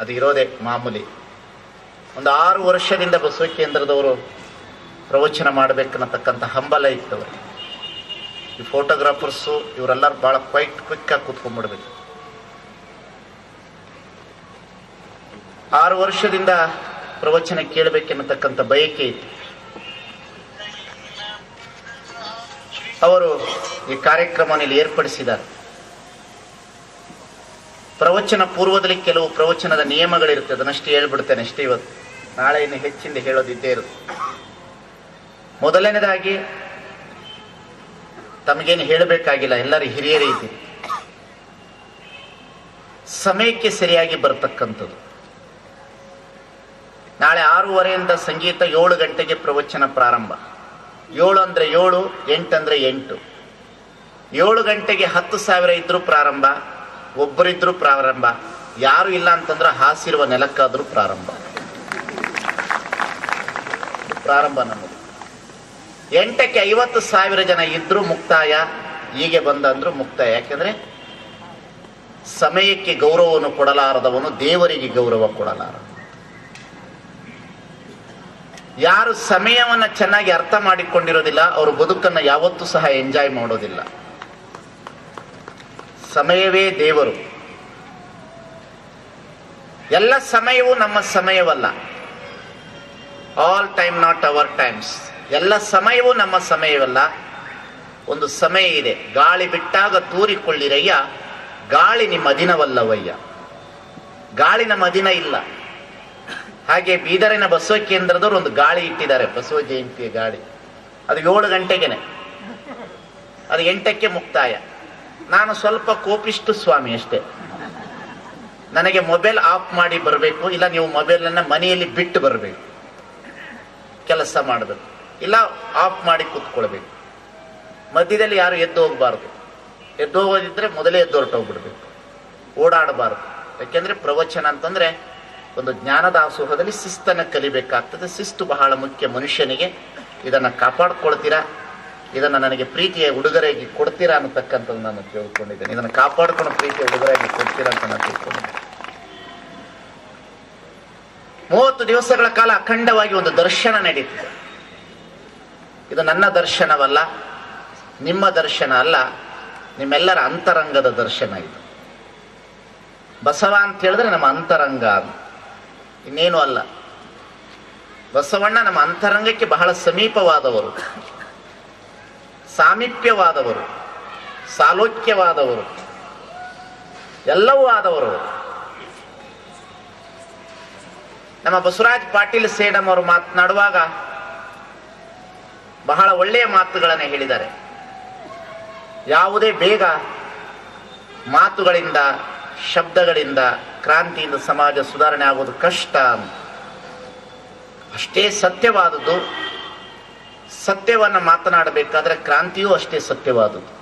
ಅದು ಇರೋದೇ ಮಾಮೂಲಿ. ಒಂದು ಆರು ವರ್ಷದಿಂದ ಬಸವ ಕೇಂದ್ರದವರು ಪ್ರವಚನ ಮಾಡಬೇಕನ್ನತಕ್ಕಂಥ ಹಂಬಲ ಇತ್ತು ಈ ಫೋಟೋಗ್ರಾಫರ್ಸು ಇವರೆಲ್ಲರೂ ಭಾಳ ಕ್ವೈಟ್ ಕ್ವಿಕ್ಕಾಗಿ ಕೂತ್ಕೊಂಡ್ಬಿಡ್ಬೇಕು. ಆರು ವರ್ಷದಿಂದ ಪ್ರವಚನ ಕೇಳಬೇಕೆನ್ನತಕ್ಕಂಥ ಬಯಕೆ ಇತ್ತು. ಅವರು ಈ ಕಾರ್ಯಕ್ರಮವನ್ನು ಏರ್ಪಡಿಸಿದ್ದಾರೆ. ಪ್ರವಚನ ಪೂರ್ವದಲ್ಲಿ ಕೆಲವು ಪ್ರವಚನದ ನಿಯಮಗಳಿರುತ್ತೆ. ಅದನ್ನಷ್ಟೇ ಹೇಳ್ಬಿಡ್ತೇನೆ ಅಷ್ಟೇ ಇವತ್ತು. ನಾಳೆ ಇನ್ನು ಹೆಚ್ಚಿಂದ ಹೇಳೋದಿದ್ದೇ ಇರುತ್ತೆ ಮೊದಲನೇದಾಗಿ, ತಮಗೇನು ಹೇಳಬೇಕಾಗಿಲ್ಲ. ಎಲ್ಲರೂ ಹಿರಿಯರೇ ಇದೆ ಸಮಯಕ್ಕೆ ಸರಿಯಾಗಿ ಬರ್ತಕ್ಕಂಥದ್ದು. ನಾಳೆ ಆರೂವರೆಯಿಂದ ಸಂಗೀತ ಏಳು ಗಂಟೆಗೆ ಪ್ರವಚನ ಪ್ರಾರಂಭ. ಏಳು ಅಂದ್ರೆ ಏಳು ಎಂಟಂದ್ರೆ ಎಂಟು. ಏಳು ಗಂಟೆಗೆ ಹತ್ತು ಸಾವಿರ ಇದ್ರೂ ಪ್ರಾರಂಭ. ಒಬ್ಬರಿದ್ರು ಪ್ರಾರಂಭ, ಯಾರು ಇಲ್ಲ ಅಂತಂದ್ರೆ ಹಾಸಿರುವ ನೆಲಕ್ಕಾದ್ರೂ ಪ್ರಾರಂಭ. ಪ್ರಾರಂಭ ನಮ್ಮದು. ಎಂಟಕ್ಕೆ ಐವತ್ತು ಸಾವಿರ ಜನ ಇದ್ರೂ ಮುಕ್ತಾಯ, ಹೀಗೆ ಬಂದಂದ್ರು ಮುಕ್ತಾಯ. ಯಾಕೆಂದ್ರೆ ಸಮಯಕ್ಕೆ ಗೌರವವನ್ನು ಕೊಡಲಾರದವನು ದೇವರಿಗೆ ಗೌರವ ಕೊಡಲಾರ ಯಾರು ಸಮಯವನ್ನ ಚೆನ್ನಾಗಿ ಅರ್ಥ ಮಾಡಿಕೊಂಡಿರೋದಿಲ್ಲ, ಅವರು ಬದುಕನ್ನು ಯಾವತ್ತೂ ಸಹ ಎಂಜಾಯ್ ಮಾಡೋದಿಲ್ಲ. ಸಮಯವೇ ದೇವರು. ಎಲ್ಲ ಸಮಯವೂ ನಮ್ಮ ಸಮಯವಲ್ಲ. All time not our times ಎಲ್ಲ ಸಮಯವೂ ನಮ್ಮ ಸಮಯವಲ್ಲ. ಒಂದು ಸಮಯ ಇದೆ. ಗಾಳಿ ಬಿಟ್ಟಾಗ ತೂರಿಕೊಳ್ಳಿರಯ್ಯ. ಗಾಳಿ ನಿಮ್ಮ ದಿನವಲ್ಲವಯ್ಯ ಗಾಳಿ ನಮ್ಮ ದಿನ ಇಲ್ಲ. ಹಾಗೆ ಬೀದರಿನ ಬಸವ ಕೇಂದ್ರದವರು ಒಂದು ಗಾಳಿ ಇಟ್ಟಿದ್ದಾರೆ. ಬಸವ ಜಯಂತಿಯ ಗಾಳಿ. ಅದು ಏಳು ಗಂಟೆಗೆನೆ. ಅದು ಎಂಟಕ್ಕೆ ಮುಕ್ತಾಯ. ನಾನು ಸ್ವಲ್ಪ ಕೋಪಿಷ್ಟು ಸ್ವಾಮಿ ಅಷ್ಟೇ. ನನಗೆ ಮೊಬೈಲ್ ಆಫ್ ಮಾಡಿ ಬರಬೇಕು, ಇಲ್ಲ ನೀವು ಮೊಬೈಲನ್ನು ಮನೆಯಲ್ಲಿ ಬಿಟ್ಟು ಬರಬೇಕು. ಕೆಲಸ ಮಾಡಬೇಕು, ಇಲ್ಲ ಆಫ್ ಮಾಡಿ ಕೂತ್ಕೊಳ್ಬೇಕು. ಮಧ್ಯದಲ್ಲಿ ಯಾರು ಎದ್ದು ಹೋಗಬಾರ್ದು. ಎದ್ದು ಹೋಗೋದಿದ್ರೆ ಮೊದಲೇ ಎದ್ದು ಹೊರಟೋಗ್ಬಿಡ್ಬೇಕು. ಓಡಾಡಬಾರ್ದು. ಯಾಕೆಂದ್ರೆ ಪ್ರವಚನ ಅಂತಂದ್ರೆ ಒಂದು ಜ್ಞಾನದ ಆಸೋಹದಲ್ಲಿ ಶಿಸ್ತನ್ನು ಕಲಿಬೇಕಾಗ್ತದೆ. ಶಿಸ್ತು ಬಹಳ ಮುಖ್ಯ ಮನುಷ್ಯನಿಗೆ. ಇದನ್ನ ಕಾಪಾಡ್ಕೊಳ್ತೀರಾ? ಇದನ್ನ ನನಗೆ ಪ್ರೀತಿಯ ಉಡುಗೊರೆಯಾಗಿ ಕೊಡ್ತೀರಾ ಅನ್ನತಕ್ಕಂಥದ್ದು ನಾನು ತಿಳ್ಕೊಂಡಿದ್ದೇನೆ ಇದನ್ನು ಕಾಪಾಡ್ಕೊಂಡು ಪ್ರೀತಿಯ ಉಡುಗೊರೆಯಾಗಿ ಕೊಡ್ತೀರಾ ಅಂತ ನಾನು ತಿಳ್ಕೊಂಡಿದ್ದೇನೆ ಮೂವತ್ತು ದಿವಸಗಳ ಕಾಲ ಅಖಂಡವಾಗಿ ಒಂದು ದರ್ಶನ ನಡೀತಿದೆ. ಇದು ನನ್ನ ದರ್ಶನವಲ್ಲ, ನಿಮ್ಮ ದರ್ಶನ ಅಲ್ಲ, ನಿಮ್ಮೆಲ್ಲರ ಅಂತರಂಗದ ದರ್ಶನ ಇದು. ಬಸವ ಅಂತ ಹೇಳಿದ್ರೆ ನಮ್ಮ ಅಂತರಂಗ ಅದು. ಇನ್ನೇನು ಅಲ್ಲ. ಬಸವಣ್ಣ ನಮ್ಮ ಅಂತರಂಗಕ್ಕೆ ಬಹಳ ಸಮೀಪವಾದವರು. ಸಾಮೀಪ್ಯವಾದವರು, ಸಾಲೋಕ್ಯವಾದವರು, ಎಲ್ಲವೂ ಆದವರು. ನಮ್ಮ ಬಸವರಾಜ್ ಪಾಟೀಲ್ ಸೇಡಂ ಅವರು ಮಾತನಾಡುವಾಗ ಬಹಳ ಒಳ್ಳೆಯ ಮಾತುಗಳನ್ನು ಹೇಳಿದ್ದಾರೆ. ಯಾವುದೇ ಬೇಗ ಮಾತುಗಳಿಂದ, ಶಬ್ದಗಳಿಂದ ಕ್ರಾಂತಿಯಿಂದ ಸಮಾಜ ಸುಧಾರಣೆ ಆಗೋದು ಕಷ್ಟ. ಅಷ್ಟೇ ಸತ್ಯವಾದದ್ದು ಸತ್ಯವನ್ನ ಮಾತನಾಡಬೇಕಾದ್ರೆ ಕ್ರಾಂತಿಯೂ ಅಷ್ಟೇ ಸತ್ಯವಾದದ್ದು.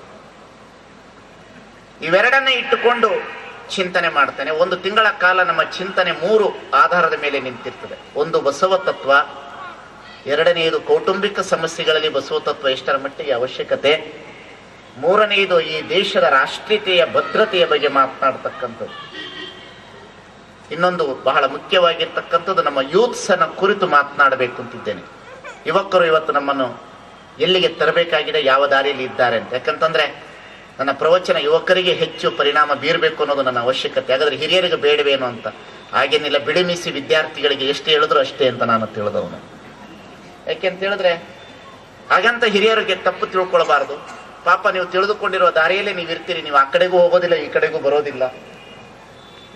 ಇವೆರಡನ್ನೇ ಇಟ್ಟುಕೊಂಡು ಚಿಂತನೆ ಮಾಡ್ತೇನೆ. ಒಂದು ತಿಂಗಳ ಕಾಲ ನಮ್ಮ ಚಿಂತನೆ ಮೂರು ಆಧಾರದ ಮೇಲೆ ನಿಂತಿರ್ತದೆ. ಒಂದು ಬಸವ ತತ್ವ ಎರಡನೆಯದು ಕೌಟುಂಬಿಕ ಸಮಸ್ಯೆಗಳಲ್ಲಿ ಬಸವ ತತ್ವ ಎಷ್ಟರ ಮಟ್ಟಿಗೆ ಅವಶ್ಯಕತೆ ಮೂರನೆಯದು ಈ ದೇಶದ ರಾಷ್ಟ್ರೀಯತೆಯ ಭದ್ರತೆಯ ಬಗ್ಗೆ ಮಾತನಾಡ್ತಕ್ಕಂಥದ್ದು. ಇನ್ನೊಂದು ಬಹಳ ಮುಖ್ಯವಾಗಿರ್ತಕ್ಕಂಥದ್ದು ನಮ್ಮ ಯೂತ್ಸನ ಕುರಿತು ಮಾತನಾಡಬೇಕು ಅಂತಿದ್ದೇನೆ ಯುವಕರು ಇವತ್ತು ನಮ್ಮನ್ನು ಎಲ್ಲಿಗೆ ತರಬೇಕಾಗಿದೆ, ಯಾವ ದಾರಿಯಲ್ಲಿ ಇದ್ದಾರೆ ಅಂತ. ಯಾಕಂತಂದ್ರೆ, ನನ್ನ ಪ್ರವಚನ ಯುವಕರಿಗೆ ಹೆಚ್ಚು ಪರಿಣಾಮ ಬೀರಬೇಕು ಅನ್ನೋದು ನನ್ನ ಅವಶ್ಯಕತೆ. ಹಾಗಾದ್ರೆ ಹಿರಿಯರಿಗೆ ಬೇಡವೇನು ಅಂತ? ಹಾಗೇನಿಲ್ಲ, ಬಿಡಿಮಿಸಿ ವಿದ್ಯಾರ್ಥಿಗಳಿಗೆ ಎಷ್ಟು ಹೇಳಿದ್ರು ಅಷ್ಟೇ ಅಂತ ನಾನು ತಿಳಿದವನು. ಯಾಕೆಂತ ಹೇಳಿದ್ರೆ, ಹಾಗಂತ ಹಿರಿಯರಿಗೆ ತಪ್ಪು ತಿಳ್ಕೊಳ್ಬಾರ್ದು. ಪಾಪ ನೀವು ತಿಳಿದುಕೊಂಡಿರುವ ದಾರಿಯಲ್ಲೇ ನೀವು ಇರ್ತೀರಿ ನೀವು ಆ ಕಡೆಗೂ ಹೋಗೋದಿಲ್ಲ, ಈ ಕಡೆಗೂ ಬರೋದಿಲ್ಲ.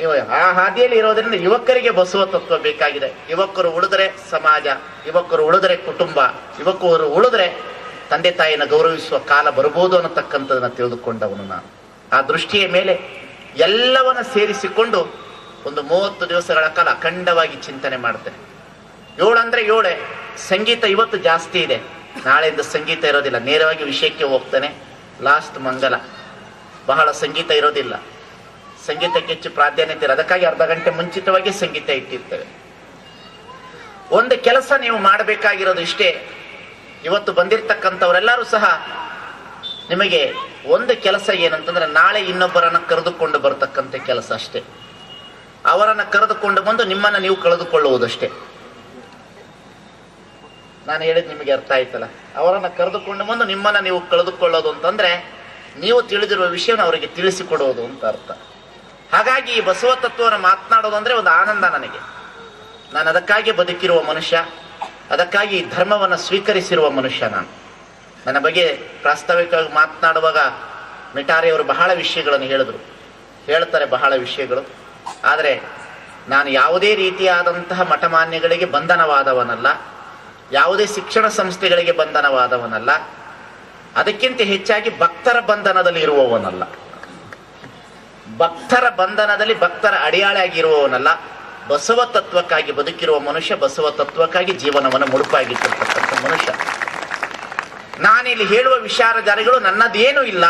ನೀವು ಆ ಹಾದಿಯಲ್ಲಿ ಇರೋದ್ರಿಂದ ಯುವಕರಿಗೆ ಬಸವ ತತ್ವ ಬೇಕಾಗಿದೆ. ಯುವಕರು ಉಳಿದ್ರೆ ಸಮಾಜ, ಯುವಕರು ಉಳಿದ್ರೆ ಕುಟುಂಬ, ಯುವಕರು ಉಳಿದ್ರೆ ತಂದೆ ತಾಯಿನ ಗೌರವಿಸುವ ಕಾಲ ಬರಬಹುದು ಅನ್ನತಕ್ಕಂಥದನ್ನ ತಿಳಿದುಕೊಂಡವನು ನಾನು. ಆ ದೃಷ್ಟಿಯ ಮೇಲೆ ಎಲ್ಲವನ್ನ ಸೇರಿಸಿಕೊಂಡು ಒಂದು ಮೂವತ್ತು ದಿವಸಗಳ ಕಾಲ ಅಖಂಡವಾಗಿ ಚಿಂತನೆ ಮಾಡ್ತೇನೆ. ಏಳಂದ್ರೆ ಏಳೆ. ಸಂಗೀತ ಇವತ್ತು ಜಾಸ್ತಿ ಇದೆ. ನಾಳೆಯಿಂದ ಸಂಗೀತ ಇರೋದಿಲ್ಲ. ನೇರವಾಗಿ ವಿಷಯಕ್ಕೆ ಹೋಗ್ತಾನೆ. ಲಾಸ್ಟ್ ಮಂಗಲ. ಬಹಳ ಸಂಗೀತ ಇರೋದಿಲ್ಲ. ಸಂಗೀತಕ್ಕೆ ಹೆಚ್ಚು ಪ್ರಾಧಾನ್ಯತೆ ಅದಕ್ಕಾಗಿ ಅರ್ಧ ಗಂಟೆ ಮುಂಚಿತವಾಗಿ ಸಂಗೀತ ಇಟ್ಟಿರ್ತೇವೆ. ಒಂದು ಕೆಲಸ ನೀವು ಮಾಡಬೇಕಾಗಿರೋದು ಇಷ್ಟೇ. ಇವತ್ತು ಬಂದಿರತಕ್ಕಂಥವರೆಲ್ಲರೂ ಸಹ ನಿಮಗೆ ಒಂದು ಕೆಲಸ ಏನಂತಂದ್ರೆ ನಾಳೆ ಇನ್ನೊಬ್ಬರನ್ನ ಕರೆದುಕೊಂಡು ಬರತಕ್ಕಂಥ ಕೆಲಸ ಅಷ್ಟೇ. ಅವರನ್ನು ಕರೆದುಕೊಂಡು ಬಂದು ನಿಮ್ಮನ್ನ ನೀವು ಕಳೆದುಕೊಳ್ಳುವುದಷ್ಟೇ. ನಾನು ಹೇಳಿದ್ ನಿಮಗೆ ಅರ್ಥ ಆಯ್ತಲ್ಲ? ಅವರನ್ನ ಕರೆದುಕೊಂಡು ಬಂದು ನಿಮ್ಮನ್ನ ನೀವು ಕಳೆದುಕೊಳ್ಳೋದು ಅಂತಂದ್ರೆ ನೀವು ತಿಳಿದಿರುವ ವಿಷಯವನ್ನು ಅವರಿಗೆ ತಿಳಿಸಿಕೊಡುವುದು ಅಂತ ಅರ್ಥ. ಹಾಗಾಗಿ ಈ ಬಸವ ತತ್ವವನ್ನು ಮಾತನಾಡೋದು ಅಂದ್ರೆ ಒಂದು ಆನಂದ ನನಗೆ. ನಾನು ಅದಕ್ಕಾಗಿ ಬದುಕಿರುವ ಮನುಷ್ಯ, ಅದಕ್ಕಾಗಿ ಧರ್ಮವನ್ನು ಸ್ವೀಕರಿಸಿರುವ ಮನುಷ್ಯ ನಾನು. ನನ್ನ ಬಗ್ಗೆ ಪ್ರಾಸ್ತಾವಿಕವಾಗಿ ಮಾತನಾಡುವಾಗ ಮಿಟಾರಿಯವರು ಬಹಳ ವಿಷಯಗಳನ್ನು ಹೇಳಿದರು. ಹೇಳ್ತಾರೆ ಬಹಳ ವಿಷಯಗಳು. ಆದರೆ ನಾನು ಯಾವುದೇ ರೀತಿಯಾದಂತಹ ಮಠಮಾನ್ಯಗಳಿಗೆ ಬಂಧನವಾದವನಲ್ಲ, ಯಾವುದೇ ಶಿಕ್ಷಣ ಸಂಸ್ಥೆಗಳಿಗೆ ಬಂಧನವಾದವನಲ್ಲ, ಅದಕ್ಕಿಂತ ಹೆಚ್ಚಾಗಿ ಭಕ್ತರ ಬಂಧನದಲ್ಲಿ ಇರುವವನಲ್ಲ. ಭಕ್ತರ ಬಂಧನದಲ್ಲಿ ಭಕ್ತರ ಅಡಿಯಾಳೆಯಾಗಿರುವವನಲ್ಲ ಬಸವ ತತ್ವಕ್ಕಾಗಿ ಬದುಕಿರುವ ಮನುಷ್ಯ ಬಸವ ತತ್ವಕ್ಕಾಗಿ ಜೀವನವನ್ನು ಮುಡುಪಾಗಿಟ್ಟಿರ್ತಕ್ಕಂಥ ಮನುಷ್ಯ. ನಾನಿಲ್ಲಿ ಹೇಳುವ ವಿಚಾರಧಾರೆಗಳು ನನ್ನದೇನೂ ಇಲ್ಲ,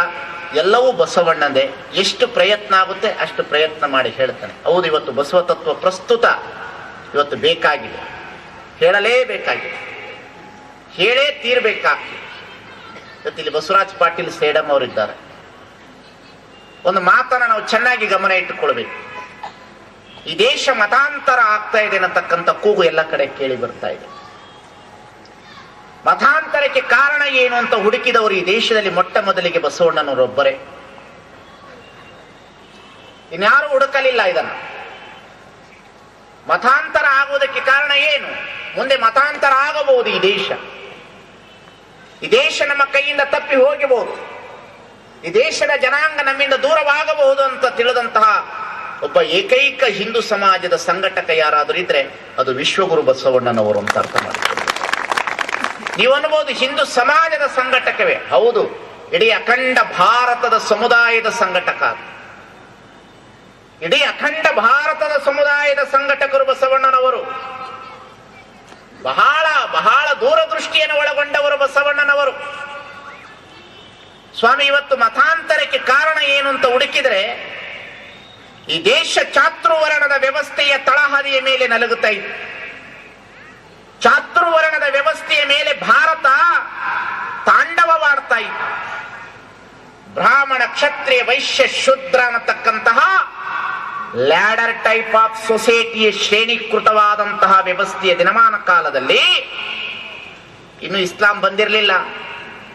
ಎಲ್ಲವೂ ಬಸವಣ್ಣಂದೇ. ಎಷ್ಟು ಪ್ರಯತ್ನ ಆಗುತ್ತೆ ಅಷ್ಟು ಪ್ರಯತ್ನ ಮಾಡಿ ಹೇಳ್ತಾನೆ. ಹೌದು, ಇವತ್ತು ಬಸವ ತತ್ವ ಪ್ರಸ್ತುತ ಇವತ್ತು ಬೇಕಾಗಿದೆ. ಹೇಳಲೇಬೇಕಾಗಿದೆ. ಹೇಳೇ ತೀರ್ಬೇಕಾಗ್ತದೆ. ಇವತ್ತು ಇಲ್ಲಿ ಬಸವರಾಜ್ ಪಾಟೀಲ್ ಸೇಡಂ ಅವರಿದ್ದಾರೆ. ಒಂದು ಮಾತನ್ನ ನಾವು ಚೆನ್ನಾಗಿ ಗಮನ ಇಟ್ಟುಕೊಳ್ಬೇಕು. ಈ ದೇಶ ಮತಾಂತರ ಆಗ್ತಾ ಇದೆ ಅನ್ನತಕ್ಕಂಥ ಕೂಗು ಎಲ್ಲ ಕಡೆ ಕೇಳಿ ಬರ್ತಾ ಇದೆ. ಮತಾಂತರಕ್ಕೆ ಕಾರಣ ಏನು ಅಂತ ಹುಡುಕಿದವರು ಈ ದೇಶದಲ್ಲಿ ಮೊಟ್ಟ ಮೊದಲಿಗೆ ಬಸವಣ್ಣನವರೊಬ್ಬರೇ. ಇನ್ಯಾರು ಹುಡುಕಲಿಲ್ಲ ಇದನ್ನು. ಮತಾಂತರ ಆಗುವುದಕ್ಕೆ ಕಾರಣ ಏನು? ಮುಂದೆ ಮತಾಂತರ ಆಗಬಹುದು ಈ ದೇಶ. ಈ ದೇಶ ನಮ್ಮ ಕೈಯಿಂದ ತಪ್ಪಿ ಹೋಗಬಹುದು. ಈ ದೇಶದ ಜನಾಂಗ ನಮ್ಮಿಂದ ದೂರವಾಗಬಹುದು ಅಂತ ತಿಳಿದಂತಹ ಒಬ್ಬ ಏಕೈಕ ಹಿಂದೂ ಸಮಾಜದ ಸಂಘಟಕ ಯಾರಾದರೂ ಇದ್ರೆ ಅದು ವಿಶ್ವಗುರು ಬಸವಣ್ಣನವರು ಅಂತ ಅರ್ಥ ಮಾಡ್ತಾರೆ ನೀವು ಅನ್ಬೋದು ಹಿಂದೂ ಸಮಾಜದ ಸಂಘಟಕವೇ. ಹೌದು, ಇಡೀ ಅಖಂಡ ಭಾರತದ ಸಮುದಾಯದ ಸಂಘಟಕ. ಇಡೀ ಅಖಂಡ ಭಾರತದ ಸಮುದಾಯದ ಸಂಘಟಕರು ಬಸವಣ್ಣನವರು. ಬಹಳ ಬಹಳ ದೂರದೃಷ್ಟಿಯನ್ನು ಒಳಗೊಂಡವರು ಬಸವಣ್ಣನವರು. ಸ್ವಾಮಿ, ಇವತ್ತು ಮತಾಂತರಕ್ಕೆ ಕಾರಣ ಏನು ಅಂತ ಹುಡುಕಿದ್ರೆ, ಈ ದೇಶ ಚಾತುರ್ವರ್ಣದ ವ್ಯವಸ್ಥೆಯ ತಳಹದಿಯ ಮೇಲೆ ನಲಗುತ್ತಾ ಇತ್ತು. ಚಾತುರ್ವರ್ಣದ ವ್ಯವಸ್ಥೆಯ ಮೇಲೆ ಭಾರತ ತಾಂಡವವಾಡ್ತಾ ಇತ್ತು. ಬ್ರಾಹ್ಮಣ ಕ್ಷತ್ರಿಯ ವೈಶ್ಯ ಶುದ್ರ ಅನ್ನತಕ್ಕಂತಹ ಲ್ಯಾಡರ್ ಟೈಪ್ ಆಫ್ ಸೊಸೈಟಿಯ ಶ್ರೇಣೀಕೃತವಾದಂತಹ ವ್ಯವಸ್ಥೆಯ ದಿನಮಾನ ಕಾಲದಲ್ಲಿ ಇನ್ನು ಇಸ್ಲಾಂ ಬಂದಿರಲಿಲ್ಲ.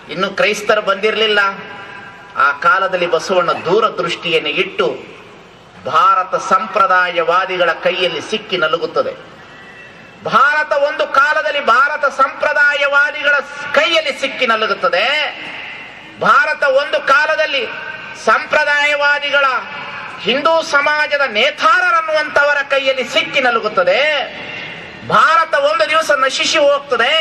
ಇನ್ನು ಕ್ರೈಸ್ತರು ಬಂದಿರಲಿಲ್ಲ. ಆ ಕಾಲದಲ್ಲಿ ಬಸವಣ್ಣ ದೂರದೃಷ್ಟಿಯನ್ನು ಇಟ್ಟು ಭಾರತ ಸಂಪ್ರದಾಯವಾದಿಗಳ ಕೈಯಲ್ಲಿ ಸಿಕ್ಕಿ ನಲುಗುತ್ತದೆ. ಭಾರತ ಒಂದು ಕಾಲದಲ್ಲಿ ಭಾರತ ಸಂಪ್ರದಾಯವಾದಿಗಳ ಕೈಯಲ್ಲಿ ಸಿಕ್ಕಿ ನಲುಗುತ್ತದೆ. ಭಾರತ ಒಂದು ಕಾಲದಲ್ಲಿ ಸಂಪ್ರದಾಯವಾದಿಗಳ ಹಿಂದೂ ಸಮಾಜದ ನೇತಾರರನ್ನುವಂತವರ ಕೈಯಲ್ಲಿ ಸಿಕ್ಕಿ ನಲುಗುತ್ತದೆ. ಭಾರತ ಒಂದು ದಿವಸ ನಶಿಸಿ ಹೋಗ್ತದೆ.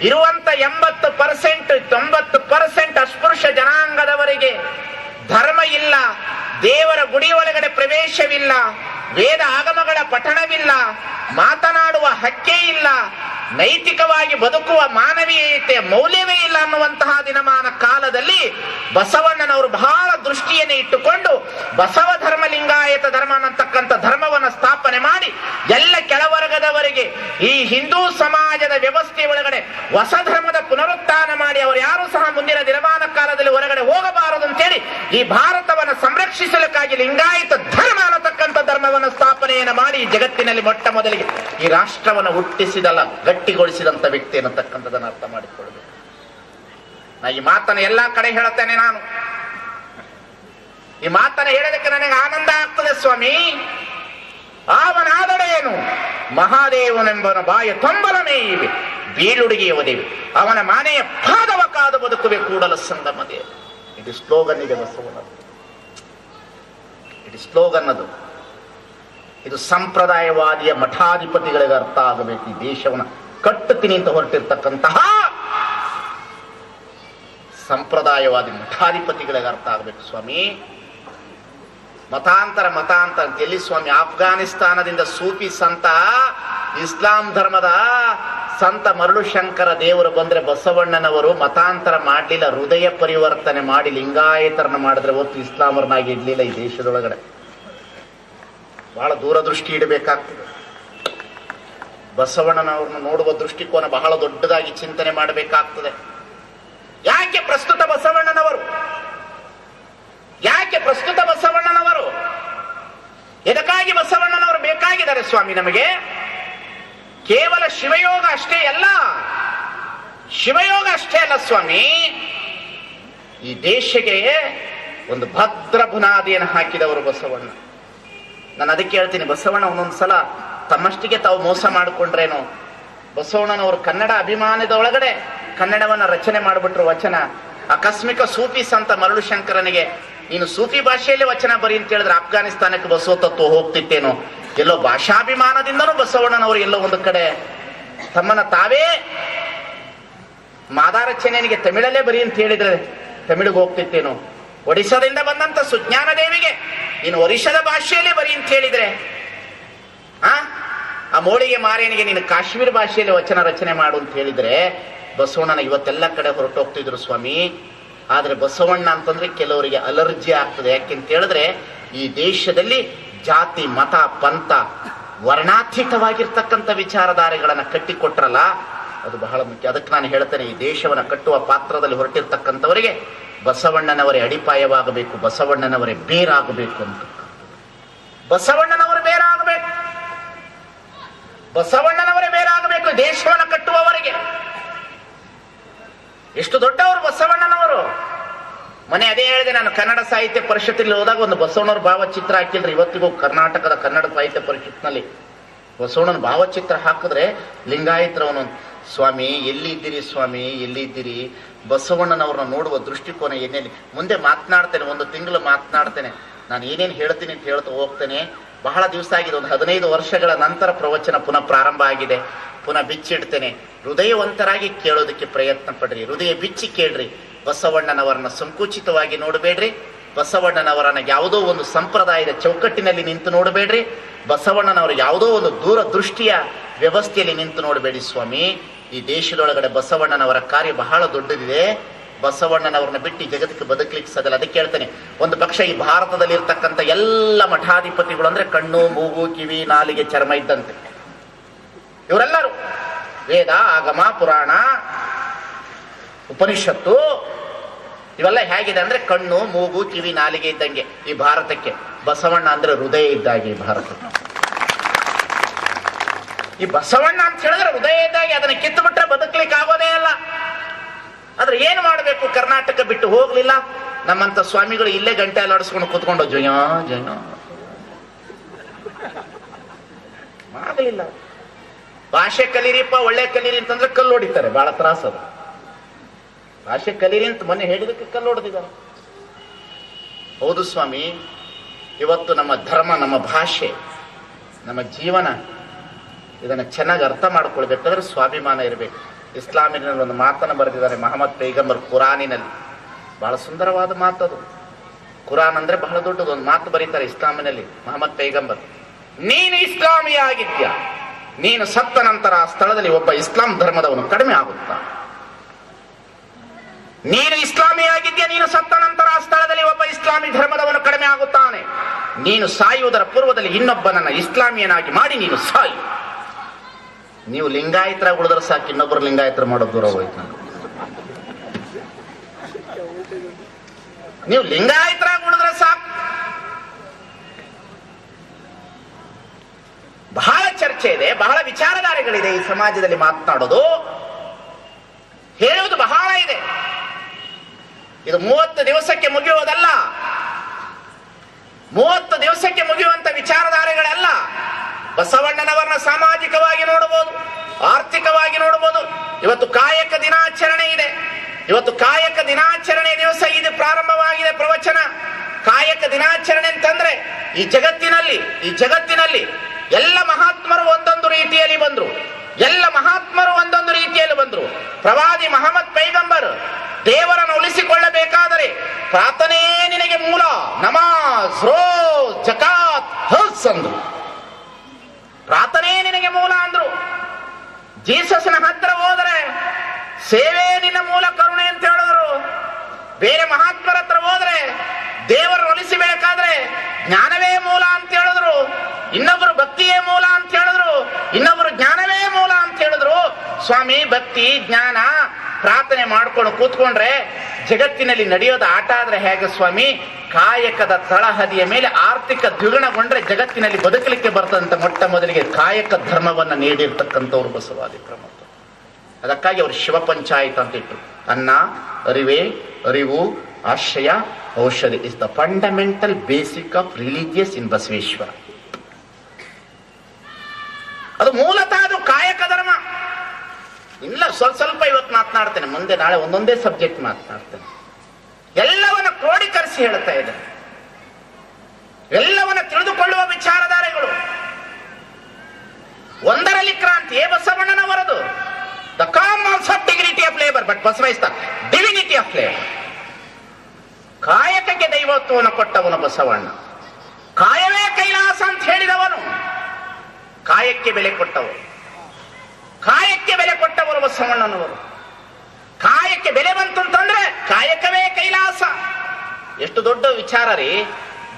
ಇರುವಂತ ಎಂಬತ್ತು ಪರ್ಸೆಂಟ್ ತೊಂಬತ್ತು ಪರ್ಸೆಂಟ್ ಅಸ್ಪೃಶ್ಯ ಜನಾಂಗದವರಿಗೆ ಧರ್ಮ ಇಲ್ಲ ದೇವರ ಗುಡಿ ಒಳಗಡೆ ಪ್ರವೇಶವಿಲ್ಲ. ವೇದ ಆಗಮಗಳ ಪಠಣವಿಲ್ಲ, ಮಾತನಾಡುವ ಹಕ್ಕೇ ಇಲ್ಲ, ನೈತಿಕವಾಗಿ ಬದುಕುವ ಮಾನವೀಯತೆ ಮೌಲ್ಯವೇ ಇಲ್ಲ ಅನ್ನುವಂತಹ ದಿನಮಾನ ಕಾಲದಲ್ಲಿ ಬಸವಣ್ಣನವರು ಬಹಳ ದೃಷ್ಟಿಯನ್ನು ಇಟ್ಟುಕೊಂಡು ಬಸವ ಧರ್ಮ ಲಿಂಗಾಯತ ಧರ್ಮ ಅನ್ನತಕ್ಕಂಥ ಧರ್ಮವನ್ನು ಸ್ಥಾಪನೆ ಮಾಡಿ ಎಲ್ಲ ಕೆಳವರ್ಗದವರಿಗೆ ಈ ಹಿಂದೂ ಸಮಾಜದ ವ್ಯವಸ್ಥೆ ಒಳಗಡೆ ಹೊಸ ಧರ್ಮದ ಪುನರುತ್ಥಾನ ಮಾಡಿ ಅವರು ಯಾರು ಸಹ ಮುಂದಿನ ದಿನಮಾನ ಕಾಲದಲ್ಲಿ ಹೊರಗಡೆ ಹೋಗಬಾರದು ಅಂತೇಳಿ ಈ ಭಾರತವನ್ನು ಸಂರಕ್ಷಿಸಲಿಕ್ಕಾಗಿ ಲಿಂಗಾಯತ ಧರ್ಮ ಧರ್ಮವನ್ನು ಸ್ಥಾಪನೆಯನ್ನು ಮಾಡಿ ಜಗತ್ತಿನಲ್ಲಿ ಮೊಟ್ಟ ಮೊದಲಿಗೆ ಈ ರಾಷ್ಟ್ರವನ್ನು ಹುಟ್ಟಿಸಿದಲ್ಲ ಗಟ್ಟಿಗೊಳಿಸಿದಂಥ ವ್ಯಕ್ತಿ ಅನ್ನತಕ್ಕಂಥದ್ದನ್ನು ಅರ್ಥ ಮಾಡಿಕೊಳ್ಳಬೇಕು. ನಾ ಈ ಮಾತನ್ನ ಎಲ್ಲಾ ಕಡೆ ಹೇಳುತ್ತೇನೆ ನಾನು. ಈ ಮಾತನ್ನ ಹೇಳೋದಕ್ಕೆ ನನಗೆ ಆನಂದ ಆಗ್ತದೆ ಸ್ವಾಮಿ. ಅವನಾದಡೇನು ಮಹಾದೇವನೆಂಬನ ಬಾಯ ತೊಂಬಲನೇ ಇವೆ ಬೀಳುಡುಗೆಯ ಒದೇವಿ. ಅವನ ಮನೆಯ ಪಾದವ ಕಾದು ಬದುಕುವೆ ಕೂಡಲ ಸಂಗಮ ದೇವ. ಇದು ಸ್ಲೋಗನ್ ಇದೆ ಬಸವನದು. ಇದು ಸ್ಲೋಗನ್ ಅದು ಇದು ಸಂಪ್ರದಾಯವಾದಿಯ ಮಠಾಧಿಪತಿಗಳಿಗೆ ಅರ್ಥ ಆಗಬೇಕು. ಈ ದೇಶವನ್ನು ಕಟ್ಟುತ್ತೀನಿ ಅಂತ ಹೊರಟಿರ್ತಕ್ಕಂತಹ ಸಂಪ್ರದಾಯವಾದಿ ಮಠಾಧಿಪತಿಗಳಿಗೆ ಅರ್ಥ ಆಗಬೇಕು ಸ್ವಾಮಿ. ಮತಾಂತರ ಮತಾಂತರ ಎಲ್ಲಿ ಸ್ವಾಮಿ ಅಫ್ಘಾನಿಸ್ತಾನದಿಂದ ಸೂಫಿ ಸಂತ, ಇಸ್ಲಾಂ ಧರ್ಮದ ಸಂತ ಮರಳು ಶಂಕರ ದೇವರು ಬಂದ್ರೆ ಬಸವಣ್ಣನವರು ಮತಾಂತರ ಮಾಡಲಿಲ್ಲ, ಹೃದಯ ಪರಿವರ್ತನೆ ಮಾಡಿ ಲಿಂಗಾಯತರನ್ನ ಮಾಡಿದ್ರೆ ಹೊತ್ತು ಇಸ್ಲಾಮರನ್ನಾಗಿ ಇಡ್ಲಿಲ್ಲ ಈ ದೇಶದೊಳಗಡೆ. ಬಹಳ ದೂರದೃಷ್ಟಿ ಇಡಬೇಕಾಗ್ತದೆ. ಬಸವಣ್ಣನವ್ರನ್ನ ನೋಡುವ ದೃಷ್ಟಿಕೋನ ಬಹಳ ದೊಡ್ಡದಾಗಿ ಚಿಂತನೆ ಮಾಡಬೇಕಾಗ್ತದೆ. ಯಾಕೆ ಪ್ರಸ್ತುತ ಬಸವಣ್ಣನವರು? ಯಾಕೆ ಪ್ರಸ್ತುತ ಬಸವಣ್ಣನವರು? ಎದಕ್ಕಾಗಿ ಬಸವಣ್ಣನವರು ಬೇಕಾಗಿದ್ದಾರೆ ಸ್ವಾಮಿ ನಮಗೆ? ಕೇವಲ ಶಿವಯೋಗ ಅಷ್ಟೇ ಅಲ್ಲ. ಶಿವಯೋಗ ಅಷ್ಟೇ ಅಲ್ಲ ಸ್ವಾಮಿ. ಈ ದೇಶಕ್ಕೆ ಒಂದು ಭದ್ರ ಬುನಾದಿಯನ್ನು ಹಾಕಿದವರು ಬಸವಣ್ಣ. ನಾನು ಅದಕ್ಕೆ ಹೇಳ್ತೀನಿ, ಬಸವಣ್ಣ ಒಂದೊಂದು ಸಲ ತಮ್ಮಷ್ಟಿಗೆ ತಾವು ಮೋಸ ಮಾಡಿಕೊಂಡ್ರೇನು? ಬಸವಣ್ಣನವರು ಕನ್ನಡ ಅಭಿಮಾನದ ಒಳಗಡೆ ಕನ್ನಡವನ್ನು ರಚನೆ ಮಾಡಿಬಿಟ್ರು ವಚನ. ಆಕಸ್ಮಿಕ ಸೂಫಿ ಸಂತ ಮರಳು ಶಂಕರನಿಗೆ, ನೀನು ಸೂಫಿ ಭಾಷೆಯಲ್ಲಿ ವಚನ ಬರಿ ಅಂತ ಹೇಳಿದ್ರೆ ಅಫ್ಘಾನಿಸ್ತಾನಕ್ಕೆ ಬಸವ ತತ್ವ ಹೋಗ್ತಿತ್ತೇನು? ಎಲ್ಲೋ ಭಾಷಾಭಿಮಾನದಿಂದನೂ ಬಸವಣ್ಣನವರು ಎಲ್ಲೋ ಒಂದು ಕಡೆ? ತಮ್ಮನ ತಾವೇ ಮಾದಾರಚನೆಗೆ ತಮಿಳಲ್ಲೇ ಬರಿ ಅಂತ ಹೇಳಿದ್ರೆ ತಮಿಳಿಗೆ ಹೋಗ್ತಿತ್ತೇನು? ಒಡಿಶಾದಿಂದ ಬಂದಂತ ಸುಜ್ಞಾನ ದೇವಿಗೆ ನೀನು ಒರಿಶದ ಭಾಷೆಯಲ್ಲೇ ಬರಿ ಅಂತ ಹೇಳಿದ್ರೆ, ಆ? ಆ ಮೋಳಿಗೆ ಮಾರೇನಿಗೆ ನೀನು ಕಾಶ್ಮೀರ ಭಾಷೆಯಲ್ಲಿ ವಚನ ರಚನೆ ಮಾಡು ಅಂತ ಹೇಳಿದ್ರೆ, ಬಸವಣ್ಣನ ಇವತ್ತೆಲ್ಲ ಕಡೆ ಹೊರಟೋಗ್ತಿದ್ರು ಸ್ವಾಮಿ. ಆದ್ರೆ ಬಸವಣ್ಣ ಅಂತಂದ್ರೆ ಕೆಲವರಿಗೆ ಅಲರ್ಜಿ ಆಗ್ತದೆ. ಯಾಕೆಂತ ಹೇಳಿದ್ರೆ, ಈ ದೇಶದಲ್ಲಿ ಜಾತಿ, ಮತ, ಪಂಥ ವರ್ಣಾತೀತವಾಗಿರ್ತಕ್ಕಂಥ ವಿಚಾರಧಾರೆಗಳನ್ನ ಕಟ್ಟಿಕೊಟ್ರಲ್ಲ, ಅದು ಬಹಳ ಮುಖ್ಯ. ಅದಕ್ಕೆ ನಾನು ಹೇಳ್ತೇನೆ, ಈ ದೇಶವನ್ನು ಕಟ್ಟುವ ಪಾತ್ರದಲ್ಲಿ ಹೊರಟಿರ್ತಕ್ಕಂಥವರಿಗೆ ಬಸವಣ್ಣನವರೇ ಅಡಿಪಾಯವಾಗಬೇಕು, ಬಸವಣ್ಣನವರೇ ಬೇರಾಗಬೇಕು ಅಂತ. ಬಸವಣ್ಣನವರು ಬೇರಾಗಬೇಕು. ಬಸವಣ್ಣನವರೇ ಬೇರಾಗಬೇಕು ದೇಶವನ್ನು ಕಟ್ಟುವವರಿಗೆ. ಎಷ್ಟು ದೊಡ್ಡವರು ಬಸವಣ್ಣನವರು. ಮನೆ ಅದೇ ಹೇಳಿದೆ, ನಾನು ಕನ್ನಡ ಸಾಹಿತ್ಯ ಪರಿಷತ್ತಲ್ಲಿ ಹೋದಾಗ ಒಂದು ಬಸವಣ್ಣವ್ರ ಭಾವಚಿತ್ರ ಹಾಕಿದ್ರೆ. ಇವತ್ತಿಗೂ ಕರ್ನಾಟಕದ ಕನ್ನಡ ಸಾಹಿತ್ಯ ಪರಿಷತ್ನಲ್ಲಿ ಬಸವಣ್ಣನ ಭಾವಚಿತ್ರ ಹಾಕಿದ್ರೆ ಲಿಂಗಾಯತ್ರವನು ಸ್ವಾಮಿ, ಎಲ್ಲಿದ್ದೀರಿ ಸ್ವಾಮಿ, ಎಲ್ಲಿದ್ದೀರಿ? ಬಸವಣ್ಣನವ್ರನ್ನ ನೋಡುವ ದೃಷ್ಟಿಕೋನ ಏನೇನು? ಮುಂದೆ ಮಾತನಾಡ್ತೇನೆ, ಒಂದು ತಿಂಗಳು ಮಾತನಾಡ್ತೇನೆ. ನಾನು ಏನೇನು ಹೇಳ್ತೀನಿ ಅಂತ ಹೇಳ್ತಾ ಹೋಗ್ತೇನೆ. ಬಹಳ ದಿವಸ ಆಗಿದೆ, ಒಂದು ಹದಿನೈದು ವರ್ಷಗಳ ನಂತರ ಪ್ರವಚನ ಪುನಃ ಪ್ರಾರಂಭ ಆಗಿದೆ. ಪುನಃ ಬಿಚ್ಚಿಡ್ತೇನೆ. ಹೃದಯವಂತರಾಗಿ ಕೇಳೋದಕ್ಕೆ ಪ್ರಯತ್ನ ಪಡ್ರಿ. ಹೃದಯ ಬಿಚ್ಚಿ ಕೇಳ್ರಿ. ಬಸವಣ್ಣನವರನ್ನ ಸಂಕುಚಿತವಾಗಿ ನೋಡಬೇಡ್ರಿ. ಬಸವಣ್ಣನವರನ್ನ ಯಾವುದೋ ಒಂದು ಸಂಪ್ರದಾಯದ ಚೌಕಟ್ಟಿನಲ್ಲಿ ನಿಂತು ನೋಡಬೇಡ್ರಿ. ಬಸವಣ್ಣನವರು ಯಾವುದೋ ಒಂದು ದೂರ ದೃಷ್ಟಿಯ ವ್ಯವಸ್ಥೆಯಲ್ಲಿ ನಿಂತು ನೋಡಬೇಡಿ ಸ್ವಾಮಿ. ಈ ದೇಶದೊಳಗಡೆ ಬಸವಣ್ಣನವರ ಕಾರ್ಯ ಬಹಳ ದೊಡ್ಡದಿದೆ. ಬಸವಣ್ಣನವ್ರನ್ನ ಬಿಟ್ಟು ಜಗತ್ತಿಗೆ ಬದುಕಲಿಕ್ಕೆ ಸದಲ್ಲ ಅದಕ್ಕೆ ಹೇಳ್ತೇನೆ, ಒಂದು ಪಕ್ಷ ಈ ಭಾರತದಲ್ಲಿ ಇರ್ತಕ್ಕಂಥ ಎಲ್ಲ ಮಠಾಧಿಪತಿಗಳು ಅಂದ್ರೆ ಕಣ್ಣು, ಮೂಗು, ಕಿವಿ, ನಾಲಿಗೆ ಚರ್ಮ ಇದ್ದಂತೆ. ಇವರೆಲ್ಲರೂ ವೇದ, ಆಗಮ, ಪುರಾಣ, ಉಪನಿಷತ್ತು, ಇವೆಲ್ಲ ಹೇಗಿದೆ ಅಂದ್ರೆ ಕಣ್ಣು, ಮೂಗು, ಕಿವಿ, ನಾಲಿಗೆ ಇದ್ದಂಗೆ ಈ ಭಾರತಕ್ಕೆ. ಬಸವಣ್ಣ ಅಂದ್ರೆ ಹೃದಯ ಇದ್ದಾಗೆ ಈ ಭಾರತಕ್ಕೆ. ಈ ಬಸವಣ್ಣ ಅಂತ ಹೇಳಿದ್ರೆ ಹೃದಯದಾಗಿ ಅದನ್ನ ಕಿತ್ತು ಬಿಟ್ರೆ ಬದುಕಲಿಕ್ಕೆ ಆಗೋದೇ ಅಲ್ಲ ಆದ್ರೆ ಏನು ಮಾಡಬೇಕು? ಕರ್ನಾಟಕ ಬಿಟ್ಟು ಹೋಗ್ಲಿಲ್ಲ. ನಮ್ಮಂತ ಸ್ವಾಮಿಗಳು ಇಲ್ಲೇ ಗಂಟೆ ಅಲ್ಲಾಡಿಸ್ಕೊಂಡು ಕೂತ್ಕೊಂಡು, ಜಯ ಜಯ. ಆಗಲಿಲ್ಲ. ಭಾಷೆ ಕಲೀರಿಪ್ಪ, ಒಳ್ಳೆ ಕಲೀರಿ ಅಂತಂದ್ರೆ ಕಲ್ಲು ಹೊಡಿತಾರೆ. ಬಹಳ ತ್ರಾಸ ಅದು. ಭಾಷೆ ಕಲೀರಿ ಅಂತ ಮೊನ್ನೆ ಹೇಳಿದಕ್ಕೆ ಕಲ್ಲು ಹೊಡೆದಿದ್ದಾರೆ. ಹೌದು ಸ್ವಾಮಿ, ಇವತ್ತು ನಮ್ಮ ಧರ್ಮ, ನಮ್ಮ ಭಾಷೆ, ನಮ್ಮ ಜೀವನ ಇದನ್ನ ಚೆನ್ನಾಗಿ ಅರ್ಥ ಮಾಡ್ಕೊಳ್ಬೇಕಾದ್ರೆ ಸ್ವಾಭಿಮಾನ ಇರಬೇಕು. ಇಸ್ಲಾಮಿನಲ್ಲಿ ಒಂದು ಮಾತನ್ನು ಬರೆದಿದ್ದಾರೆ ಮಹಮ್ಮದ್ ಪೈಗಂಬರ್ ಕುರಾನಿನಲ್ಲಿ. ಬಹಳ ಸುಂದರವಾದ ಮಾತದು. ಕುರಾನ್ ಅಂದ್ರೆ ಬಹಳ ದೊಡ್ಡದು. ಒಂದು ಮಾತು ಬರೀತಾರೆ ಇಸ್ಲಾಮಿನಲ್ಲಿ ಮಹಮ್ಮದ್ ಪೈಗಂಬರ್. ನೀನು ಇಸ್ಲಾಮಿಯಾಗಿದ್ಯಾ? ನೀನು ಸತ್ತ ನಂತರ ಆ ಸ್ಥಳದಲ್ಲಿ ಒಬ್ಬ ಇಸ್ಲಾಂ ಧರ್ಮದವನು ಕಡಿಮೆ ಆಗುತ್ತಾ? ನೀನು ಇಸ್ಲಾಮಿ ಆಗಿದ್ಯಾ ನೀನು ಸತ್ತ ನಂತರ ಆ ಸ್ಥಳದಲ್ಲಿ ಒಬ್ಬ ಇಸ್ಲಾಮಿ ಧರ್ಮದವನು ಕಡಿಮೆ ಆಗುತ್ತಾನೆ? ನೀನು ಸಾಯುವುದರ ಪೂರ್ವದಲ್ಲಿ ಇನ್ನೊಬ್ಬನನ್ನ ಇಸ್ಲಾಮಿಯನಾಗಿ ಮಾಡಿ ನೀನು ಸಾಯು. ನೀವು ಲಿಂಗಾಯತರ ಉಳಿದ್ರೆ ಸಾಕು ಇನ್ನೊಬ್ಬರು ಲಿಂಗಾಯತರ ಮಾಡೋ ದೂರ ಹೋಯ್ತು. ನೀವು ಲಿಂಗಾಯತರಾಗಿ ಉಳಿದ್ರೆ ಸಾಕು. ಬಹಳ ಚರ್ಚೆ ಇದೆ, ಬಹಳ ವಿಚಾರಧಾರೆಗಳಿದೆ ಈ ಸಮಾಜದಲ್ಲಿ ಮಾತನಾಡೋದು. ಹೇಳುವುದು ಬಹಳ ಇದೆ. ಇದು ಮೂವತ್ತು ದಿವಸಕ್ಕೆ ಮುಗಿಯುವುದಲ್ಲ. ಮೂವತ್ತು ದಿವಸಕ್ಕೆ ಮುಗಿಯುವಂತ ವಿಚಾರಧಾರೆಗಳಲ್ಲ. ಬಸವಣ್ಣನವರನ್ನ ಸಾಮಾಜಿಕವಾಗಿ ನೋಡಬಹುದು, ಆರ್ಥಿಕವಾಗಿ ನೋಡಬಹುದು. ಇವತ್ತು ಕಾಯಕ ದಿನಾಚರಣೆ ಇದೆ. ಇವತ್ತು ಕಾಯಕ ದಿನಾಚರಣೆ ದಿವಸ ಇದು ಪ್ರಾರಂಭವಾಗಿದೆ ಪ್ರವಚನ. ಕಾಯಕ ದಿನಾಚರಣೆ ಅಂತಂದ್ರೆ ಈ ಜಗತ್ತಿನಲ್ಲಿ ಈ ಜಗತ್ತಿನಲ್ಲಿ ಎಲ್ಲ ಮಹಾತ್ಮರು ಒಂದೊಂದು ರೀತಿಯಲ್ಲಿ ಬಂದ್ರು. ಎಲ್ಲ ಮಹಾತ್ಮರು ಒಂದೊಂದು ರೀತಿಯಲ್ಲಿ ಬಂದ್ರು. ಪ್ರವಾದಿ ಮಹಮ್ಮದ್ ಪೈಗಂಬರ್ ದೇವರನ್ನು ಉಳಿಸಿಕೊಳ್ಳಬೇಕಾದರೆ ಪ್ರಾರ್ಥನೆ ನಿನಗೆ ಮೂಲ. ನಮಾಜ್ ರೋ ಜಕಾತ್ ಹಸ್ ಅಂದ್ರು ಪ್ರಾರ್ಥನೆ ನಿನಗೆ ಮೂಲ ಅಂದ್ರು ಜೀಸಸ್ನ ಹತ್ರ ಹೋದರೆ ಸೇವೆ ನಿನ್ನ ಮೂಲ ಕರುಣೆ ಅಂತ ಹೇಳಿದ್ರು. ಬೇರೆ ಮಹಾತ್ಮರ ಹತ್ರ ಹೋದ್ರೆ ದೇವರು ಒಲಿಸಬೇಕಾದ್ರೆ ಜ್ಞಾನವೇ ಮೂಲ ಅಂತ ಹೇಳಿದ್ರು. ಇನ್ನೊಬ್ರು ಭಕ್ತಿಯೇ ಮೂಲ ಅಂತ ಹೇಳಿದ್ರು. ಇನ್ನೊಬ್ರು ಜ್ಞಾನವೇ ಮೂಲ ಅಂತ ಹೇಳಿದ್ರು. ಸ್ವಾಮಿ ಭಕ್ತಿ ಜ್ಞಾನ ಪ್ರಾರ್ಥನೆ ಮಾಡ್ಕೊಂಡು ಕೂತ್ಕೊಂಡ್ರೆ ಜಗತ್ತಿನಲ್ಲಿ ನಡೆಯೋದ ಆಟ ಆದ್ರೆ ಹೇಗೆ ಸ್ವಾಮಿ? ಕಾಯಕದ ತಳಹದಿಯ ಮೇಲೆ ಆರ್ಥಿಕ ದ್ವಿಗುಣಗೊಂಡ್ರೆ ಜಗತ್ತಿನಲ್ಲಿ ಬದುಕಲಿಕ್ಕೆ ಬರ್ತದಂತ ಮೊಟ್ಟ ಮೊದಲಿಗೆ ಕಾಯಕ ಧರ್ಮವನ್ನ ನೀಡಿರ್ತಕ್ಕಂಥವ್ರು ಬಸವಾದಿ ಪ್ರಮುಖ ಅದಕ್ಕಾಗಿ ಅವರು ಶಿವ ಪಂಚಾಯತ್ ಅಂತ ಇಟ್ಟರು ಅನ್ನ, ಅರಿವೆ, ಅರಿವು, ಆಶ್ರಯ, ಔಷಧಿ is the fundamental basic of religious in Basaveshwara. ಅದು ಮೂಲತಃ ಅದು ಕಾಯಕ ಧರ್ಮ. ಇಲ್ಲ, ಸ್ವಲ್ಪ ಸ್ವಲ್ಪ ಇವತ್ತು ಮಾತನಾಡ್ತೇನೆ. ಮುಂದೆ ನಾಳೆ ಒಂದೊಂದೇ ಸಬ್ಜೆಕ್ಟ್ ಮಾತನಾಡ್ತೇನೆ. ಎಲ್ಲವನ್ನ ಕ್ರೋಢೀಕರಿಸಿ ಹೇಳ್ತಾ ಇದೆ ಎಲ್ಲವನ್ನ ತಿಳಿದುಕೊಳ್ಳುವ ವಿಚಾರಧಾರೆಗಳು. ಒಂದರಲ್ಲಿ ಕ್ರಾಂತಿ ಏ ಬಸವಣ್ಣನವರದು. The commons of dignity of labour but ಬಸವೈಸ್ the divinity of labour ಕಾಯಕಕ್ಕೆ ದೈವತ್ವವನ್ನು ಕೊಟ್ಟವನು ಬಸವಣ್ಣ. ಕಾಯವೇ ಕೈಲಾಸ ಅಂತ ಹೇಳಿದವನು. ಕಾಯಕ್ಕೆ ಬೆಲೆ ಕೊಟ್ಟವರು ಕಾಯಕ್ಕೆ ಬೆಲೆ ಕೊಟ್ಟವರು ಬಸವಣ್ಣನವರು. ಕಾಯಕ್ಕೆ ಬೆಲೆ ಬಂತು ಅಂತಂದ್ರೆ ಕಾಯಕವೇ ಕೈಲಾಸ. ಎಷ್ಟು ದೊಡ್ಡ ವಿಚಾರ ರೀ.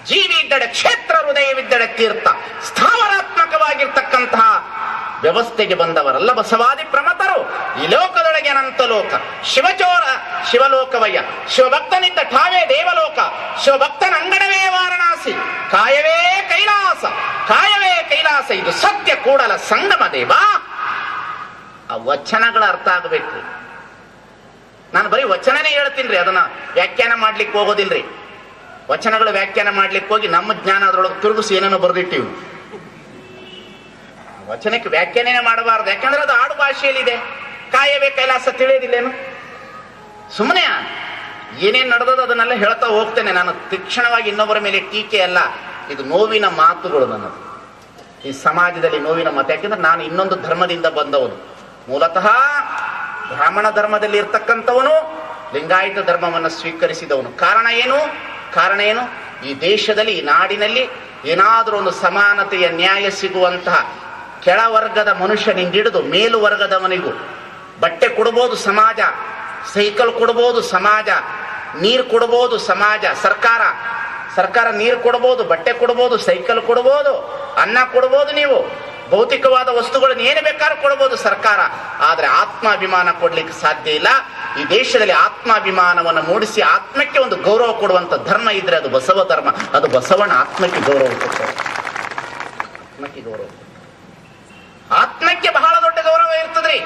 ಜೀವಿ ಇದ್ದಡೆ ಕ್ಷೇತ್ರ ಹೃದಯವಿದ್ದಡೆ ತೀರ್ಥ, ಸ್ಥಾವರಾತ್ಮಕವಾಗಿರ್ತಕ್ಕಂತಹ ವ್ಯವಸ್ಥೆಗೆ ಬಂದವರಲ್ಲ ಬಸವಾದಿ ಪ್ರಮತರು. ಈ ಲೋಕದೊಳಗೆ ಅನಂತ ಲೋಕ. ಶಿವಚೋರ, ಶಿವಲೋಕವಯ್ಯ, ಶಿವಭಕ್ತನಿದ್ದ ಠಾವೇ ದೇವಲೋಕ, ಶಿವಭಕ್ತನ ಅಂಗಡವೇ ವಾರಣಾಸಿ. ಕಾಯವೇ ಕೈಲಾಸ ಕಾಯವೇ ಕೈಲಾಸ, ಇದು ಸತ್ಯ ಕೂಡಲ ಸಂಗಮ ದೇವ. ವಚನಗಳ ಅರ್ಥ ಆಗಬೇಕು. ನಾನು ಬರೀ ವಚನನೇ ಹೇಳ್ತೀನಿ ಅದನ್ನ ವ್ಯಾಖ್ಯಾನ ಮಾಡ್ಲಿಕ್ಕೆ ಹೋಗೋದಿಲ್ರಿ. ವಚನಗಳು ವ್ಯಾಖ್ಯಾನ ಮಾಡ್ಲಿಕ್ಕೆ ಹೋಗಿ ನಮ್ಮ ಜ್ಞಾನ ಅದರೊಳಗೆ ತಿರುಗಿಸಿ ಏನೇನೋ ಬರೆದಿಟ್ಟಿವಿ. ವಚನಕ್ಕೆ ವ್ಯಾಖ್ಯಾನೇ ಮಾಡಬಾರ್ದು, ಯಾಕಂದ್ರೆ ಅದು ಆಡು ಭಾಷೆಯಲ್ಲಿದೆ. ಕಾಯವೇ ಕೈಲಾಸ ತಿಳಿಯೋದಿಲ್ಲೇನು? ಸುಮ್ಮನೆ ಏನೇನು ನಡೆದದ ಅದನ್ನೆಲ್ಲ ಹೇಳ್ತಾ ಹೋಗ್ತೇನೆ ನಾನು. ತೀಕ್ಷ್ಣವಾಗಿ ಇನ್ನೊಬ್ಬರ ಮೇಲೆ ಟೀಕೆ ಅಲ್ಲ, ಇದು ನೋವಿನ ಮಾತುಗಳು ನನ್ನದು. ಈ ಸಮಾಜದಲ್ಲಿ ನೋವಿನ ಮಾತು. ಯಾಕಂದ್ರೆ ನಾನು ಇನ್ನೊಂದು ಧರ್ಮದಿಂದ ಬಂದವನು. ಮೂಲತಃ ಬ್ರಾಹ್ಮಣ ಧರ್ಮದಲ್ಲಿ ಇರ್ತಕ್ಕಂಥವನು ಲಿಂಗಾಯತ ಧರ್ಮವನ್ನು ಸ್ವೀಕರಿಸಿದವನು. ಕಾರಣ ಏನು? ಕಾರಣ ಏನು? ಈ ದೇಶದಲ್ಲಿ, ಈ ನಾಡಿನಲ್ಲಿ ಏನಾದರೂ ಒಂದು ಸಮಾನತೆಯ ನ್ಯಾಯ ಸಿಗುವಂತಹ ಕೆಳವರ್ಗದ ಮನುಷ್ಯನಿಂದ ಮೇಲು ವರ್ಗದವನಿಗೂ ಬಟ್ಟೆ ಕೊಡ್ಬೋದು ಸಮಾಜ, ಸೈಕಲ್ ಕೊಡ್ಬೋದು ಸಮಾಜ, ನೀರು ಕೊಡ್ಬೋದು ಸಮಾಜ, ಸರ್ಕಾರ ಸರ್ಕಾರ ನೀರು ಕೊಡ್ಬೋದು, ಬಟ್ಟೆ ಕೊಡ್ಬೋದು, ಸೈಕಲ್ ಕೊಡ್ಬೋದು, ಅನ್ನ ಕೊಡ್ಬೋದು ನೀವು. ಭೌತಿಕವಾದ ವಸ್ತುಗಳನ್ನು ಏನು ಬೇಕಾದ್ರೂ ಕೊಡಬಹುದು ಸರ್ಕಾರ. ಆದ್ರೆ ಆತ್ಮಾಭಿಮಾನ ಕೊಡ್ಲಿಕ್ಕೆ ಸಾಧ್ಯ ಇಲ್ಲ. ಈ ದೇಶದಲ್ಲಿ ಆತ್ಮಾಭಿಮಾನವನ್ನು ಮೂಡಿಸಿ ಆತ್ಮಕ್ಕೆ ಒಂದು ಗೌರವ ಕೊಡುವಂತ ಧರ್ಮ ಇದ್ರೆ ಅದು ಬಸವ ಧರ್ಮ. ಅದು ಬಸವಣ್ಣ ಆತ್ಮಕ್ಕೆ ಗೌರವ ಕೊಡ್ತಾರೆ ಆತ್ಮಕ್ಕೆ ಗೌರವ. ಆತ್ಮಕ್ಕೆ ಬಹಳ ದೊಡ್ಡ ಗೌರವ ಇರ್ತದ್ರಿ.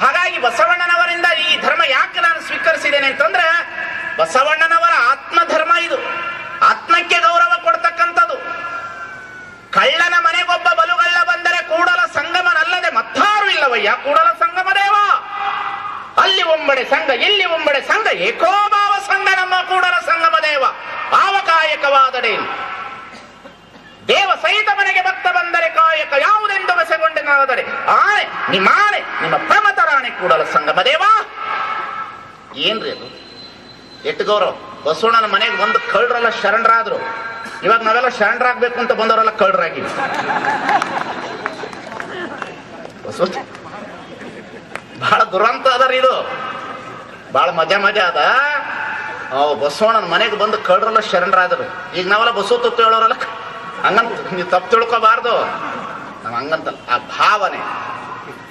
ಹಾಗಾಗಿ ಬಸವಣ್ಣನವರಿಂದ ಈ ಧರ್ಮ ಯಾಕೆ ನಾನು ಸ್ವೀಕರಿಸಿದ್ದೇನೆ ಅಂತಂದ್ರೆ ಬಸವಣ್ಣನವರ ಆತ್ಮ ಧರ್ಮ ಇದು. ಆತ್ಮಕ್ಕೆ ಗೌರವ ಕೊಡ್ತಕ್ಕಂಥದ್ದು ಕಳ್ಳನ ಮನೆಗೊಬ್ಬ ಬಲುಗಳ್ಳ ಬಂದರೆ ಕೂಡಲ ಸಂಗಮನಲ್ಲದೆ ಮತ್ತಾರು ಇಲ್ಲವಯ್ಯ? ಕೂಡಲ ಸಂಗಮ ದೇವ. ಅಲ್ಲಿ ಒಂಬಡೆ ಸಂಘ, ಇಲ್ಲಿ ಒಂಬಡೆ ಸಂಘ, ಏಕೋಭಾವ ಸಂಘ ನಮ್ಮ ಕೂಡಲ ಸಂಗಮ ದೇವ. ಭಾವಕಾಯಕವಾದಡೆ ದೇವ ಸಹಿತ ಮನೆಗೆ ಭಕ್ತ ಬಂದರೆ ಕಾಯಕ ಯಾವುದೆಂದು ಬೆಸೆಗೊಂಡೆನಾದರೆ ಆನೆ, ನಿಮ್ಮ ಆನೆ, ನಿಮ್ಮ ಪ್ರಮತರಾಣೆ ಕೂಡಲ ಸಂಗಮ ದೇವ. ಏನ್ರಿ ಅದು? ಎಟ್ಟು ಗೌರವ, ಬಸವಣ್ಣನ ಮನೆಗೆ ಒಂದು ಕಳ್ಳರಲ್ಲ ಶರಣರಾದ್ರು. ಇವಾಗ ನಾವೆಲ್ಲ ಶರಣರಾಗ್ಬೇಕು ಅಂತ ಬಂದವರೆಲ್ಲ ಬಸವ ಬಹಳ ದುರಂತ ರೀ ಇದು. ಬಹಳ ಮಜಾ ಮಜಾ ಅದ. ಅವ್ ಬಸವಣ್ಣನ ಮನೆಗೆ ಬಂದು ಕಳ್ಳರೆಲ್ಲ ಶರಣರಾದರು ಈಗ ನಾವೆಲ್ಲ ಬಸವ ತಪ್ಪು ಹೇಳೋರಲ್ಲ ಹಂಗಂತ, ನೀವು ತಪ್ಪು ತಿಳ್ಕೋಬಾರ್ದು. ನಾವು ಹಂಗಂತಲ್ಲ. ಆ ಭಾವನೆ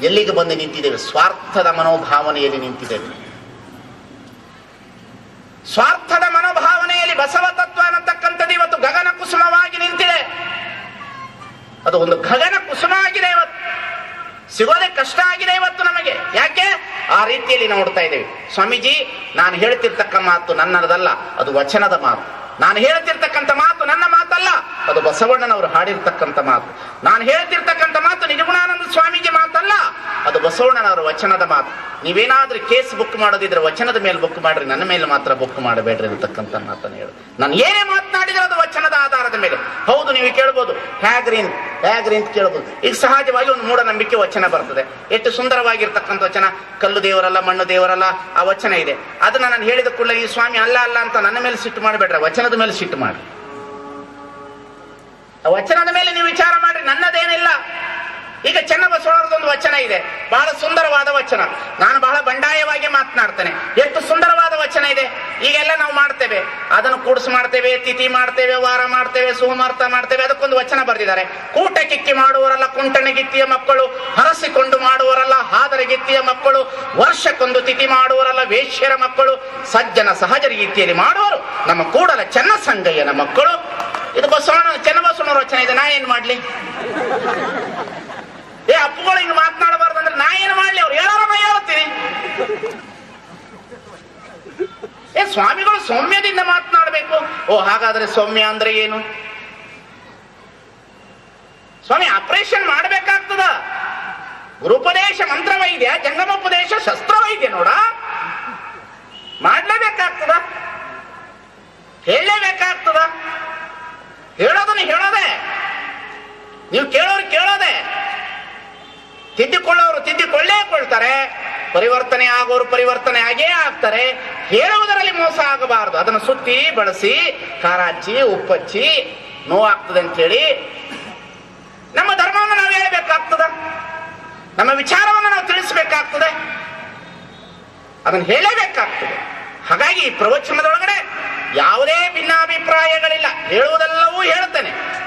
ಎಲ್ಲಿಗೆ ಬಂದು ನಿಂತಿದ್ದೇವೆ? ಸ್ವಾರ್ಥದ ಮನೋಭಾವನೆಯಲ್ಲಿ ನಿಂತಿದ್ದೇವೆ. ಸ್ವಾರ್ಥದ ಮನೋಭಾವನೆಯಲ್ಲಿ ಬಸವ ತತ್ವ ಅನ್ನತಕ್ಕಂಥದ್ದು ಇವತ್ತು ಗಗನ ಕುಸುಮವಾಗಿ ನಿಂತಿದೆ. ಅದು ಒಂದು ಗಗನ ಕುಸುಮ ಆಗಿದೆ ಇವತ್ತು. ಸಿಗೋದೇ ಕಷ್ಟ ಆಗಿದೆ ಇವತ್ತು ನಮಗೆ. ಯಾಕೆ? ಆ ರೀತಿಯಲ್ಲಿ ನೋಡ್ತಾ ಇದ್ದೇವೆ. ಸ್ವಾಮೀಜಿ, ನಾನು ಹೇಳ್ತಿರ್ತಕ್ಕ ಮಾತು ನನ್ನದಲ್ಲ, ಅದು ವಚನದ ಮಾತು. ನಾನು ಹೇಳ್ತಿರ್ತಕ್ಕಂಥ ಮಾತು ನನ್ನ ಮಾತಲ್ಲ. ಅದು ಬಸವಣ್ಣನವರು ಹಾಡಿರ್ತಕ್ಕಂಥ ಮಾತು. ನಾನು ಹೇಳ್ತಿರ್ತಕ್ಕಂಥ ಮಾತು ನಿಜಗುಣಾನಂದ ಸ್ವಾಮೀಜಿ ಮಾತಲ್ಲ, ಅದು ಬಸವಣ್ಣನವರ ವಚನದ ಮಾತು. ನೀವೇನಾದ್ರೂ ಕೇಸ್ ಬುಕ್ ಮಾಡೋದಿದ್ರೆ ವಚನದ ಮೇಲೆ ಬುಕ್ ಮಾಡ್ರಿ, ನನ್ನ ಮೇಲೆ ಮಾತ್ರ ಬುಕ್ ಮಾಡಬೇಡ್ರಿ ಅಂತಕ್ಕಂಥ ಮಾತನ್ನು ಹೇಳಿ. ನಾನು ಏನೇ ಮಾತನಾಡಿದ್ರೆ ಅದು ವಚನದ ಆಧಾರದ ಮೇಲೆ. ಹೌದು, ನೀವು ಕೇಳ್ಬೋದು. ಹ್ಯಾಗ್ರಿ ಹ್ಯಾಗ್ರಿ ಅಂತ ಕೇಳ್ಬೋದು. ಈಗ ಸಹಜವಾಗಿ ಒಂದು ಮೂಢನಂಬಿಕೆ ವಚನ ಬರ್ತದೆ. ಎಷ್ಟು ಸುಂದರವಾಗಿರ್ತಕ್ಕಂಥ ವಚನ. ಕಲ್ಲು ದೇವರಲ್ಲ, ಮಣ್ಣು ದೇವರಲ್ಲ, ಆ ವಚನ ಇದೆ. ಅದನ್ನ ನಾನು ಹೇಳಿದ ಕೂಡಲೇ ಈ ಸ್ವಾಮಿ ಅಲ್ಲ ಅಲ್ಲ ಅಂತ ನನ್ನ ಮೇಲೆ ಸಿಟ್ಟು ಮಾಡಬೇಡ್ರೆ. ವಚನದ ಮೇಲೆ ಸಿಟ್ಟು ಮಾಡಿ ವಚನದ ಮೇಲೆ ನೀವು ವಿಚಾರ ಮಾಡ್ರಿ, ನನ್ನದೇನಿಲ್ಲ. ಈಗ ಚೆನ್ನಬಸವರದೊಂದು ವಚನ ಇದೆ. ಬಹಳ ಸುಂದರವಾದ ವಚನ. ನಾನು ಬಹಳ ಬಂಡಾಯವಾಗಿ ಮಾತನಾಡ್ತೇನೆ. ಎಷ್ಟು ಸುಂದರವಾದ ವಚನ ಇದೆ. ಈಗೆಲ್ಲ ನಾವು ಮಾಡ್ತೇವೆ. ಅದನ್ನು ಕೂಡಿಸ್ ಮಾಡ್ತೇವೆ, ತಿಥಿ ಮಾಡ್ತೇವೆ, ವಾರ ಮಾಡ್ತೇವೆ ಸುಮಾರ್ಥ ಮಾಡ್ತೇವೆ, ಅದಕ್ಕೊಂದು ವಚನ ಬರೆದಿದ್ದಾರೆ. ಕೂಟ ಕಿಕ್ಕಿ ಮಾಡುವವರಲ್ಲ ಕುಂಟಣಗಿತ್ತಿಯ ಮಕ್ಕಳು ಹರಸಿಕೊಂಡು ಮಾಡುವವರಲ್ಲ ಹಾದರಗಿತ್ತಿಯ ಮಕ್ಕಳು, ವರ್ಷಕ್ಕೊಂದು ತಿಥಿ ಮಾಡುವವರಲ್ಲ, ವೇಶ್ಯರ ಮಕ್ಕಳು, ಸಜ್ಜನ ಸಹಜ ರೀತಿಯಲ್ಲಿ ಮಾಡುವರು. ನಮ್ಮ ಕೂಡಲ ಚೆನ್ನ ಸಂಗಯ್ಯನ ಮಕ್ಕಳು. ಇದು ಬಸವಣ್ಣ ಚೆನ್ನಬಸವಣ್ಣ ರಚನೆ ಇದೆ, ನಾ ಏನ್ ಮಾಡ್ಲಿ? ಏ, ಅಪ್ಪುಗಳು ಹಿಂಗ್ ಮಾತನಾಡಬಾರ್ದು ಅಂದ್ರೆ ನಾ ಏನ್ ಮಾಡ್ಲಿ? ಅವ್ರು ಹೇಳೋರ ನಾ ಹೇಳ್ತೀನಿ ಏ, ಸ್ವಾಮಿಗಳು ಸೌಮ್ಯದಿಂದ ಮಾತನಾಡಬೇಕು. ಓ, ಹಾಗಾದ್ರೆ ಸೌಮ್ಯ ಅಂದ್ರೆ ಏನು? ಸ್ವಾಮಿ ಆಪರೇಷನ್ ಮಾಡ್ಬೇಕಾಗ್ತದ. ಗುರುಪದೇಶ, ಮಂತ್ರವೈದ್ಯ, ಜಂಗಮೋಪದೇಶ, ಶಸ್ತ್ರವೈದ್ಯ ನೋಡ. ಮಾಡ್ಲೇಬೇಕಾಗ್ತದ. ಹೇಳಲೇಬೇಕಾಗ್ತದ ಹೇಳೋದನ್ನ ಹೇಳೋದೆ ನೀವು ಕೇಳೋರು ಕೇಳೋದೆ. ತಿದ್ದಿಕೊಳ್ಳೋರು ತಿದ್ದಿಕೊಳ್ಳೇ ಕೊಳ್ತಾರೆ ಪರಿವರ್ತನೆ ಆಗೋರು ಪರಿವರ್ತನೆ ಆಗೇ ಆಗ್ತಾರೆ. ಹೇಳುವುದರಲ್ಲಿ ಮೋಸ ಆಗಬಾರದು. ಅದನ್ನು ಸುತ್ತಿ, ಬಳಸಿ ಹಚ್ಚಿ ಉಪ್ಪಚ್ಚಿ, ನೋವಾಗ್ತದೆ ಅಂತೇಳಿ. ನಮ್ಮ ಧರ್ಮವನ್ನು ನಾವು ಹೇಳಬೇಕಾಗ್ತದ? ನಮ್ಮ ವಿಚಾರವನ್ನು ನಾವು ತಿಳಿಸಬೇಕಾಗ್ತದೆ? ಅದನ್ನು ಹೇಳಲೇಬೇಕಾಗ್ತದೆ ಹಾಗಾಗಿ ಪ್ರವಚನದೊಳಗಡೆ ಯಾವುದೇ ಭಿನ್ನಾಭಿಪ್ರಾಯಗಳಿಲ್ಲ. ಹೇಳುವುದೆಲ್ಲವೂ ಹೇಳ್ತೇನೆ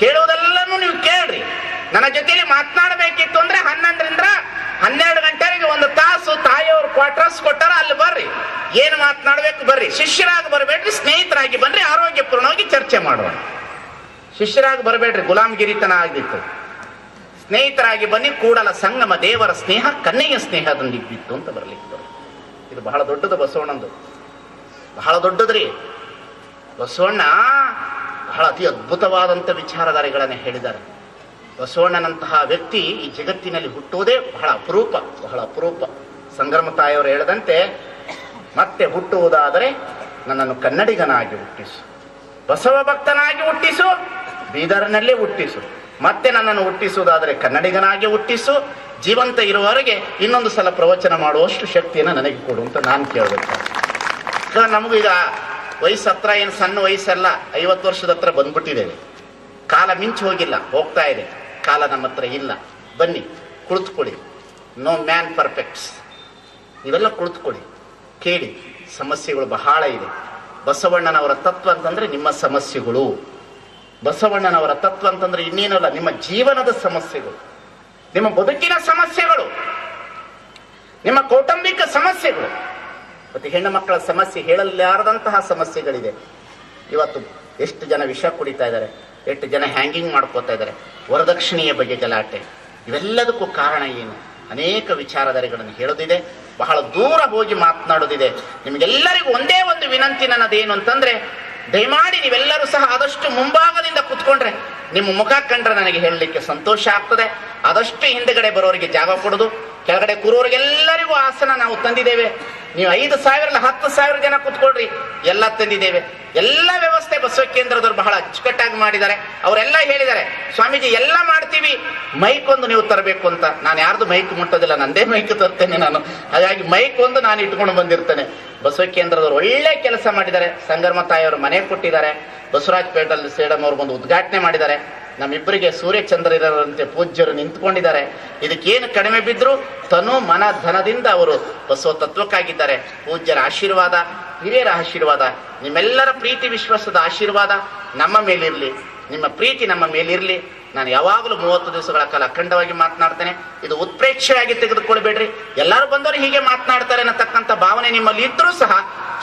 ಕೇಳುವುದೆಲ್ಲನೂ ನೀವು ಕೇಳ್ರಿ. ನನ್ನ ಜೊತೆಲಿ ಮಾತನಾಡಬೇಕಿತ್ತು ಅಂದ್ರೆ ಹನ್ನೊಂದರಿಂದ ಹನ್ನೆರಡು ಗಂಟೆಗೆ ಒಂದು ತಾಸು ತಾಯಿಯವರು ಕ್ವಾರ್ಟರ್ಸ್ ಕೊಟ್ಟಾರ, ಅಲ್ಲಿ ಬರ್ರಿ. ಏನು ಮಾತನಾಡಬೇಕು ಬರ್ರಿ. ಶಿಷ್ಯರಾಗಿ ಬರಬೇಡ್ರಿ, ಸ್ನೇಹಿತರಾಗಿ ಬನ್ರಿ, ಆರೋಗ್ಯಪೂರ್ಣವಾಗಿ ಚರ್ಚೆ ಮಾಡೋಣ. ಶಿಷ್ಯರಾಗಿ ಬರಬೇಡ್ರಿ, ಗುಲಾಮಗಿರಿತನ ಆಗಿತ್ತು. ಸ್ನೇಹಿತರಾಗಿ ಬನ್ನಿ, ಕೂಡಲ ಸಂಗಮ ದೇವರ ಸ್ನೇಹ ಕನ್ನೆಯ ಸ್ನೇಹದೊಂದಿದ್ದಿತ್ತು ಅಂತ ಬರಲಿಕ್ಕೆ ಇದು ಬಹಳ ದೊಡ್ಡದು ಬಸವಣ್ಣಂದು. ಬಹಳ ದೊಡ್ಡದ್ರಿ. ಬಸವಣ್ಣ ಬಹಳ ಅತಿ ಅದ್ಭುತವಾದಂಥ ವಿಚಾರಧಾರೆಗಳನ್ನು ಹೇಳಿದ್ದಾರೆ. ಬಸವಣ್ಣನಂತಹ ವ್ಯಕ್ತಿ ಈ ಜಗತ್ತಿನಲ್ಲಿ ಹುಟ್ಟುವುದೇ ಬಹಳ ಅಪರೂಪ ಬಹಳ ಅಪರೂಪ. ಸಂಗ್ರಮ ತಾಯಿಯವರು ಹೇಳದಂತೆ, ಮತ್ತೆ ಹುಟ್ಟುವುದಾದರೆ ನನ್ನನ್ನು ಕನ್ನಡಿಗನಾಗಿ ಹುಟ್ಟಿಸು. ಬಸವ ಭಕ್ತನಾಗಿ ಹುಟ್ಟಿಸು, ಬೀದರ್ನಲ್ಲೇ ಹುಟ್ಟಿಸು. ಮತ್ತೆ ನನ್ನನ್ನು ಹುಟ್ಟಿಸುವುದಾದರೆ ಕನ್ನಡಿಗನಾಗಿ ಹುಟ್ಟಿಸು. ಜೀವಂತ ಇರುವವರೆಗೆ ಇನ್ನೊಂದು ಸಲ ಪ್ರವಚನ ಮಾಡುವಷ್ಟು ಶಕ್ತಿಯನ್ನು ನನಗೆ ಕೊಡು ಅಂತ ನಾನು ಕೇಳಬೇಕು ನಮಗೀಗ ವಯಸ್ಸು ಹತ್ರ ಏನು ಸಣ್ಣ ವಯಸ್ಸಲ್ಲ, ಐವತ್ತು ವರ್ಷದ ಹತ್ರ ಬಂದ್ಬಿಟ್ಟಿದ್ದೇವೆ. ಕಾಲ ಮಿಂಚು ಹೋಗಿಲ್ಲ, ಹೋಗ್ತಾ ಇದೆ. ಕಾಲ ನಮ್ಮ ಹತ್ರ ಇಲ್ಲ. ಬನ್ನಿ, ಕುಳಿತುಕೊಳ್ಳಿ. ನೋ ಮ್ಯಾನ್ ಪರ್ಫೆಕ್ಟ್ಸ್ ಇವೆಲ್ಲ ಕುಳಿತುಕೊಳ್ಳಿ. ಕೇಳಿ, ಸಮಸ್ಯೆಗಳು ಬಹಳ ಇದೆ. ಬಸವಣ್ಣನವರ ತತ್ವ ಅಂತಂದ್ರೆ ನಿಮ್ಮ ಸಮಸ್ಯೆಗಳು. ಬಸವಣ್ಣನವರ ತತ್ವ ಅಂತಂದ್ರೆ ಇನ್ನೇನಲ್ಲ ನಿಮ್ಮ ಜೀವನದ ಸಮಸ್ಯೆಗಳು. ನಿಮ್ಮ ಬದುಕಿನ ಸಮಸ್ಯೆಗಳು. ನಿಮ್ಮ ಕೌಟುಂಬಿಕ ಸಮಸ್ಯೆಗಳು. ಮತ್ತೆ ಹೆಣ್ಣು ಮಕ್ಕಳ ಸಮಸ್ಯೆ ಹೇಳಲಾರದಂತಹ ಸಮಸ್ಯೆಗಳಿದೆ ಇವತ್ತು ಎಷ್ಟು ಜನ ವಿಷ ಕುಡಿತಾ ಇದ್ದಾರೆ, ಎಷ್ಟು ಜನ ಹ್ಯಾಂಗಿಂಗ್ ಮಾಡ್ಕೋತಾ ಇದ್ದಾರೆ, ವರದಕ್ಷಿಣೆಯ ಬಗ್ಗೆ ಗಲಾಟೆ. ಇವೆಲ್ಲದಕ್ಕೂ ಕಾರಣ ಏನು? ಅನೇಕ ವಿಚಾರಧಾರೆಗಳನ್ನು ಹೇಳೋದಿದೆ, ಬಹಳ ದೂರ ಹೋಗಿ ಮಾತನಾಡೋದಿದೆ. ನಿಮಗೆಲ್ಲರಿಗೂ ಒಂದೇ ಒಂದು ವಿನಂತಿ ನನ್ನದೇನು ಅಂತಂದ್ರೆ ದಯಮಾಡಿ ನೀವೆಲ್ಲರೂ ಸಹ ಆದಷ್ಟು ಮುಂಭಾಗದಿಂದ ಕೂತ್ಕೊಂಡ್ರೆ ನಿಮ್ಮ ಮುಖ ಕಂಡ್ರೆ ನನಗೆ ಹೇಳಲಿಕ್ಕೆ ಸಂತೋಷ ಆಗ್ತದೆ. ಆದಷ್ಟು ಹಿಂದೆಗಡೆ ಬರೋರಿಗೆ ಜಾಗ ಕೊಡೋದು. ಕೆಳಗಡೆ ಕೂರೋರಿಗೆಲ್ಲರಿಗೂ ಆಸನ ನಾವು ತಂದಿದ್ದೇವೆ. ನೀವು ಐದು ಸಾವಿರ ಹತ್ತು ಸಾವಿರ ಜನ ಕುತ್ಕೊಳ್ರಿ, ಎಲ್ಲ ತಂದಿದ್ದೇವೆ. ಎಲ್ಲ ವ್ಯವಸ್ಥೆ ಬಸವ ಕೇಂದ್ರದವರು ಬಹಳ ಅಚ್ಚುಕಟ್ಟಾಗಿ ಮಾಡಿದ್ದಾರೆ. ಅವರೆಲ್ಲ ಹೇಳಿದ್ದಾರೆ, ಸ್ವಾಮೀಜಿ ಎಲ್ಲ ಮಾಡ್ತೀವಿ, ಮೈಕ್ ಒಂದು ನೀವು ತರಬೇಕು ಅಂತ. ನಾನು ಯಾರ್ದು ಮೈಕ್ ಮುಟ್ಟೋದಿಲ್ಲ, ನಂದೇ ಮೈಕ್ ತರ್ತೇನೆ ನಾನು. ಹಾಗಾಗಿ ಮೈಕ್ ಒಂದು ನಾನು ಇಟ್ಕೊಂಡು ಬಂದಿರ್ತೇನೆ. ಬಸವ ಕೇಂದ್ರದವರು ಒಳ್ಳೆ ಕೆಲಸ ಮಾಡಿದ್ದಾರೆ. ಸಂಗರ್ಮ ತಾಯಿಯವರು ಮನೆ ಕೊಟ್ಟಿದ್ದಾರೆ. ಬಸವರಾಜ್ ಪೇಟಲ್ಲಿ ಸೇಡಮ್ ಅವರು ಬಂದು ಉದ್ಘಾಟನೆ ಮಾಡಿದ್ದಾರೆ. ನಮ್ಮಿಬ್ಬರಿಗೆ ಸೂರ್ಯಚಂದ್ರ ಇರೋರಂತೆ ಪೂಜ್ಯರು ನಿಂತ್ಕೊಂಡಿದ್ದಾರೆ. ಇದಕ್ಕೇನು ಕಡಿಮೆ ಬಿದ್ದರೂ ತನು ಮನ ಧನದಿಂದ ಅವರು ಬಸವ ತತ್ವಕ್ಕಾಗಿದ್ದಾರೆ. ಪೂಜ್ಯರ ಆಶೀರ್ವಾದ, ಹಿರಿಯರ ಆಶೀರ್ವಾದ, ನಿಮ್ಮೆಲ್ಲರ ಪ್ರೀತಿ ವಿಶ್ವಾಸದ ಆಶೀರ್ವಾದ ನಮ್ಮ ಮೇಲಿರಲಿ. ನಿಮ್ಮ ಪ್ರೀತಿ ನಮ್ಮ ಮೇಲಿರಲಿ. ನಾನು ಯಾವಾಗಲೂ ಮೂವತ್ತು ದಿವಸಗಳ ಕಾಲ ಅಖಂಡವಾಗಿ ಮಾತನಾಡ್ತೇನೆ. ಇದು ಉತ್ಪ್ರೇಕ್ಷೆಯಾಗಿ ತೆಗೆದುಕೊಳ್ಬೇಡ್ರಿ ಎಲ್ಲರೂ ಬಂದವರು ಹೀಗೆ ಮಾತನಾಡ್ತಾರೆ ಅನ್ನತಕ್ಕಂಥ ಭಾವನೆ ನಿಮ್ಮಲ್ಲಿ ಇದ್ರೂ ಸಹ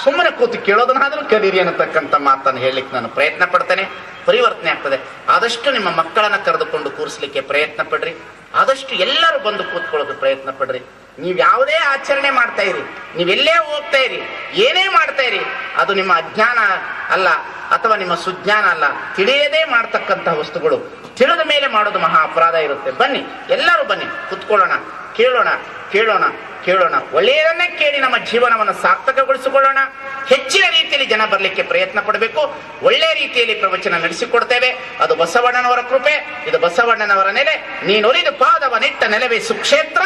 ಸುಮ್ಮನೆ ಕೂತು ಕೇಳೋದನ್ನಾದರೂ ಕಲೀರಿ ಅನ್ನತಕ್ಕಂಥ ಮಾತನ್ನು ಹೇಳಲಿಕ್ಕೆ ನಾನು ಪ್ರಯತ್ನ ಪಡ್ತೇನೆ. ಪರಿವರ್ತನೆ ಆಗ್ತದೆ. ಆದಷ್ಟು ನಿಮ್ಮ ಮಕ್ಕಳನ್ನು ಕರೆದುಕೊಂಡು ಕೂರಿಸಲಿಕ್ಕೆ ಪ್ರಯತ್ನ ಪಡ್ರಿ. ಆದಷ್ಟು ಎಲ್ಲರೂ ಬಂದು ಕೂತ್ಕೊಳ್ಳೋದು ಪ್ರಯತ್ನ ಪಡ್ರಿ. ನೀವು ಯಾವುದೇ ಆಚರಣೆ ಮಾಡ್ತಾ ಇರಿ ನೀವೆಲ್ಲೇ ಹೋಗ್ತಾ ಇರಿ, ಏನೇ ಮಾಡ್ತಾ ಇರಿ, ಅದು ನಿಮ್ಮ ಅಜ್ಞಾನ ಅಲ್ಲ ಅಥವಾ ನಿಮ್ಮ ಸುಜ್ಞಾನ ಅಲ್ಲ. ತಿಳಿಯದೇ ಮಾಡ್ತಕ್ಕಂತಹ ವಸ್ತುಗಳು. ತಿಳಿದ ಮೇಲೆ ಮಾಡೋದು ಮಹಾ ಅಪರಾಧ ಇರುತ್ತೆ. ಬನ್ನಿ, ಎಲ್ಲರೂ ಬನ್ನಿ, ಕುತ್ಕೊಳ್ಳೋಣ, ಕೇಳೋಣ ಕೇಳೋಣ. ಕೇಳೋಣ. ಒಳ್ಳೆಯದನ್ನೇ ಕೇಳಿ ನಮ್ಮ ಜೀವನವನ್ನು ಸಾರ್ಥಕಗೊಳಿಸಿಕೊಳ್ಳೋಣ. ಹೆಚ್ಚಿನ ರೀತಿಯಲ್ಲಿ ಜನ ಬರಲಿಕ್ಕೆ ಪ್ರಯತ್ನ ಪಡಬೇಕು. ಒಳ್ಳೆಯ ರೀತಿಯಲ್ಲಿ ಪ್ರವಚನ ನಡೆಸಿಕೊಡ್ತೇವೆ. ಅದು ಬಸವಣ್ಣನವರ ಕೃಪೆ, ಇದು ಬಸವಣ್ಣನವರ ನೆಲೆ. ನೀನೊಲಿದು ಪಾದವ ನಿಟ್ಟ ನೆಲವೇ ಸುಕ್ಷೇತ್ರ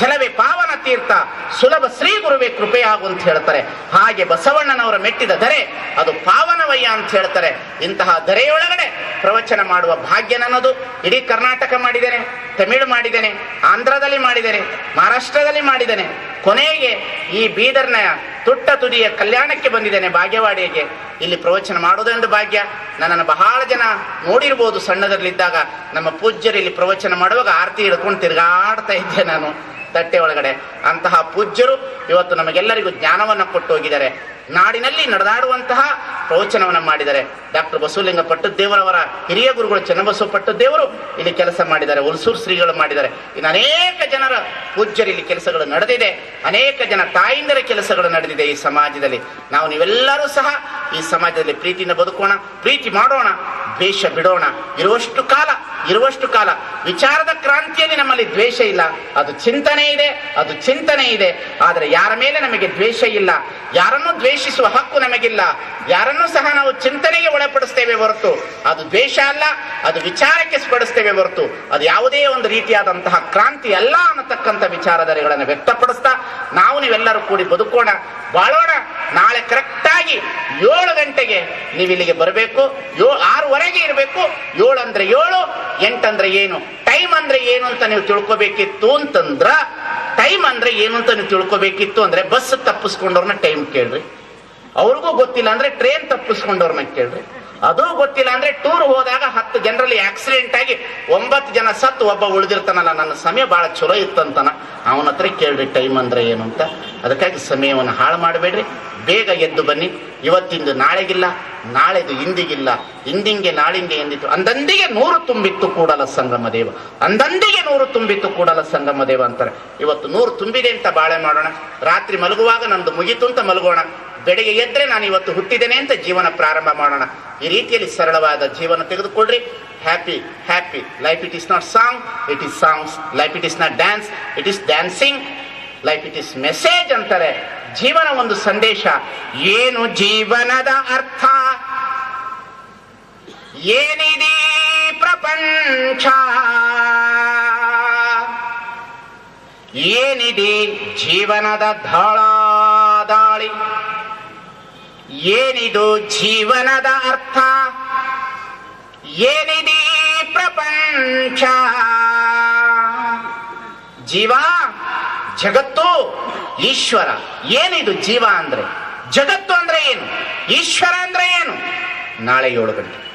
ಜಲವೇ ಪಾವನ ತೀರ್ಥ, ಸುಲಭ ಶ್ರೀ ಗುರುವೇ ಕೃಪೆಯಾಗು ಅಂತ ಹೇಳ್ತಾರೆ. ಹಾಗೆ ಬಸವಣ್ಣನವರ ಮೆಟ್ಟಿದ ಧರೆ, ಅದು ಪಾವನವಯ್ಯ ಅಂತ ಹೇಳ್ತಾರೆ. ಇಂತಹ ಧರೆಯೊಳಗಡೆ ಪ್ರವಚನ ಮಾಡುವ ಭಾಗ್ಯ ನನ್ನದು. ಇಡೀ ಕರ್ನಾಟಕ ಮಾಡಿದರೆ ತಮಿಳು ಮಾಡಿದ್ದೇನೆ, ಆಂಧ್ರದಲ್ಲಿ ಮಾಡಿದರೆ ಮಹಾರಾಷ್ಟ್ರದಲ್ಲಿ ಮಾಡಿದ್ದೇನೆ. tener. ಕೊನೆಗೆ ಈ ಬೀದರ್ನ ತುಟ್ಟ ತುದಿಯ ಕಲ್ಯಾಣಕ್ಕೆ ಬಂದಿದ್ದೇನೆ ಭಾಗ್ಯವಾಡಿಗೆ ಇಲ್ಲಿ ಪ್ರವಚನ ಮಾಡುವುದೊಂದು ಭಾಗ್ಯ. ನನ್ನನ್ನು ಬಹಳ ಜನ ನೋಡಿರ್ಬೋದು ಸಣ್ಣದರಲ್ಲಿದ್ದಾಗ. ನಮ್ಮ ಪೂಜ್ಯರು ಇಲ್ಲಿ ಪ್ರವಚನ ಮಾಡುವಾಗ ಆರತಿ ಹಿಡ್ಕೊಂಡು ತಿರುಗಾಡ್ತಾ ಇದ್ದೆ ನಾನು ತಟ್ಟೆ ಒಳಗಡೆ. ಅಂತಹ ಪೂಜ್ಯರು ಇವತ್ತು ನಮಗೆಲ್ಲರಿಗೂ ಜ್ಞಾನವನ್ನು ಕೊಟ್ಟು ಹೋಗಿದ್ದಾರೆ ನಾಡಿನಲ್ಲಿ ನಡೆದಾಡುವಂತಹ ಪ್ರವಚನವನ್ನು ಮಾಡಿದ್ದಾರೆ. ಡಾಕ್ಟರ್ ಬಸವಲಿಂಗ ಪಟ್ಟದ್ದೇವರವರ ಹಿರಿಯ ಗುರುಗಳು ಚನ್ನಬಸವ ಪಟ್ಟದ್ದೇವರು ಇಲ್ಲಿ ಕೆಲಸ ಮಾಡಿದ್ದಾರೆ. ಹುಲ್ಸೂರು ಶ್ರೀಗಳು ಮಾಡಿದ್ದಾರೆ. ಇನ್ನು ಅನೇಕ ಜನರ ಪೂಜ್ಯರು ಇಲ್ಲಿ ಕೆಲಸಗಳು ನಡೆದಿದೆ. ಅನೇಕ ಜನ ತಾಯಿಂದರ ಕೆಲಸಗಳು ನಡೆದಿದೆ ಈ ಸಮಾಜದಲ್ಲಿ. ನಾವು ನೀವೆಲ್ಲರೂ ಸಹ ಈ ಸಮಾಜದಲ್ಲಿ ಪ್ರೀತಿಯಿಂದ ಬದುಕೋಣ, ಪ್ರೀತಿ ಮಾಡೋಣ, ದ್ವೇಷ ಬಿಡೋಣ. ಇರುವಷ್ಟು ಕಾಲ ಇರುವಷ್ಟು ಕಾಲ ವಿಚಾರದ ಕ್ರಾಂತಿಯಲ್ಲಿ ನಮ್ಮಲ್ಲಿ ದ್ವೇಷ ಇಲ್ಲ. ಅದು ಚಿಂತನೆ ಇದೆ, ಅದು ಚಿಂತನೆ ಇದೆ. ಆದರೆ ಯಾರ ಮೇಲೆ ನಮಗೆ ದ್ವೇಷ ಇಲ್ಲ? ಯಾರನ್ನು ದ್ವೇಷಿಸುವ ಹಕ್ಕು ನಮಗಿಲ್ಲ? ಯಾರನ್ನು ಸಹ ನಾವು ಚಿಂತನೆಗೆ ಒಳಪಡಿಸ್ತೇವೆ ಹೊರತು? ಅದು ದ್ವೇಷ ಅಲ್ಲ, ಅದು ವಿಚಾರಕ್ಕೆ ಸ್ಪಡಿಸ್ತೇವೆ ಹೊರತು. ಅದು ಯಾವುದೇ ಒಂದು ರೀತಿಯಾದಂತಹ ಕ್ರಾಂತಿ ಅಲ್ಲ ಅನ್ನತಕ್ಕಂಥ ವಿಚಾರಧಾರೆಗಳನ್ನು ವ್ಯಕ್ತಪಡಿಸ್ತಾ ನಾವು ನೀವೆಲ್ಲರೂ ಕೂಡಿ ಬದುಕೋಣ, ಬಾಳೋಣ. ನಾಳೆ ಕರೆಕ್ಟಾಗಿ ಏಳು ಗಂಟೆಗೆ ನೀವು ಇಲ್ಲಿಗೆ ಬರಬೇಕು. ಯೋ, ಆರೂವರೆಗೆ ಇರಬೇಕು. ಏಳು ಅಂದ್ರೆ ಏಳು ಎಂಟಂದ್ರೆ ಏನು? ಟೈಮ್ ಅಂದ್ರೆ ಏನು ಅಂತ ನೀವು ತಿಳ್ಕೊಬೇಕಿತ್ತು ಅಂತಂದ್ರ, ಟೈಮ್ ಅಂದ್ರೆ ಏನು ಅಂತ ನೀವು ತಿಳ್ಕೊಬೇಕಿತ್ತು ಅಂದ್ರೆ ಬಸ್ ತಪ್ಪಿಸ್ಕೊಂಡವ್ರನ್ನ ಟೈಮ್ ಕೇಳ್ರಿ. ಅವ್ರಿಗೂ ಗೊತ್ತಿಲ್ಲ ಅಂದ್ರೆ ಟ್ರೈನ್ ತಪ್ಪಿಸ್ಕೊಂಡವ್ರನ್ನ ಕೇಳ್ರಿ. ಅದು ಗೊತ್ತಿಲ್ಲ ಅಂದ್ರೆ ಟೂರ್ ಹೋದಾಗ ಹತ್ತು ಜನರಲ್ಲಿ ಆಕ್ಸಿಡೆಂಟ್ ಆಗಿ ಒಂಬತ್ತು ಜನ ಸತ್ತು, ಒಬ್ಬ ಉಳಿದಿರ್ತಾನಲ್ಲ, ನನ್ನ ಸಮಯ ಬಹಳ ಚಲೋ ಇತ್ತಂತಾನ. ಅವನ ಹತ್ರ ಕೇಳ್ರಿ ಟೈಮ್ ಅಂದ್ರೆ ಏನು ಅಂತ. ಅದಕ್ಕಾಗಿ ಸಮಯವನ್ನು ಹಾಳು ಮಾಡಬೇಡ್ರಿ. ಬೇಗ ಎದ್ದು ಬನ್ನಿ. ಇವತ್ತಿಂದು ನಾಳೆಗಿಲ್ಲ, ನಾಳೆದು ಇಂದಿಗಿಲ್ಲ. ಇಂದಿಂಗೆ ನಾಳಿಂಗೆ ಎಂದಿತ್ತು. ಅಂದಂದಿಗೆ ನೂರು ತುಂಬಿತ್ತು ಕೂಡಲ ಸಂಗಮ ದೇವ. ಅಂದಂದಿಗೆ ನೂರು ತುಂಬಿತ್ತು ಕೂಡಲ ಸಂಗಮ ದೇವ ಅಂತಾರೆ. ಇವತ್ತು ನೂರು ತುಂಬಿದೆ ಅಂತ ಬಾಳೆ ಮಾಡೋಣ. ರಾತ್ರಿ ಮಲಗುವಾಗ ನಮ್ದು ಮುಗಿತು ಅಂತ ಮಲಗೋಣ. ಬೆಳಿಗ್ಗೆ ಎದ್ರೆ ನಾನು ಇವತ್ತು ಹುಟ್ಟಿದ್ದೇನೆ ಅಂತ ಜೀವನ ಪ್ರಾರಂಭ ಮಾಡೋಣ. ಈ ರೀತಿಯಲ್ಲಿ ಸರಳವಾದ ಜೀವನ ತೆಗೆದುಕೊಳ್ಳ್ರಿ. Happy happy life it is not song it is songs life it is not dance it is dancing life it is message ಅಂತಾರೆ. ಜೀವನ ಒಂದು ಸಂದೇಶ. ಏನು ಜೀವನದ ಅರ್ಥ? ಏನಿದೆ ಪ್ರಪಂಚ? ಏನಿದೆ ಜೀವನದ ದಾಳಿ ಏನಿದು ಜೀವನದ ಅರ್ಥ? ಏನಿದೆ ಪ್ರಪಂಚ? ಜೀವ, ಜಗತ್ತು, ಈಶ್ವರ. ಏನಿದು ಜೀವ ಅಂದ್ರೆ? ಜಗತ್ತು ಅಂದ್ರೆ ಏನು? ಈಶ್ವರ ಅಂದ್ರೆ ಏನು? ನಾಳೆ ಏಳು ಗಂಟೆ.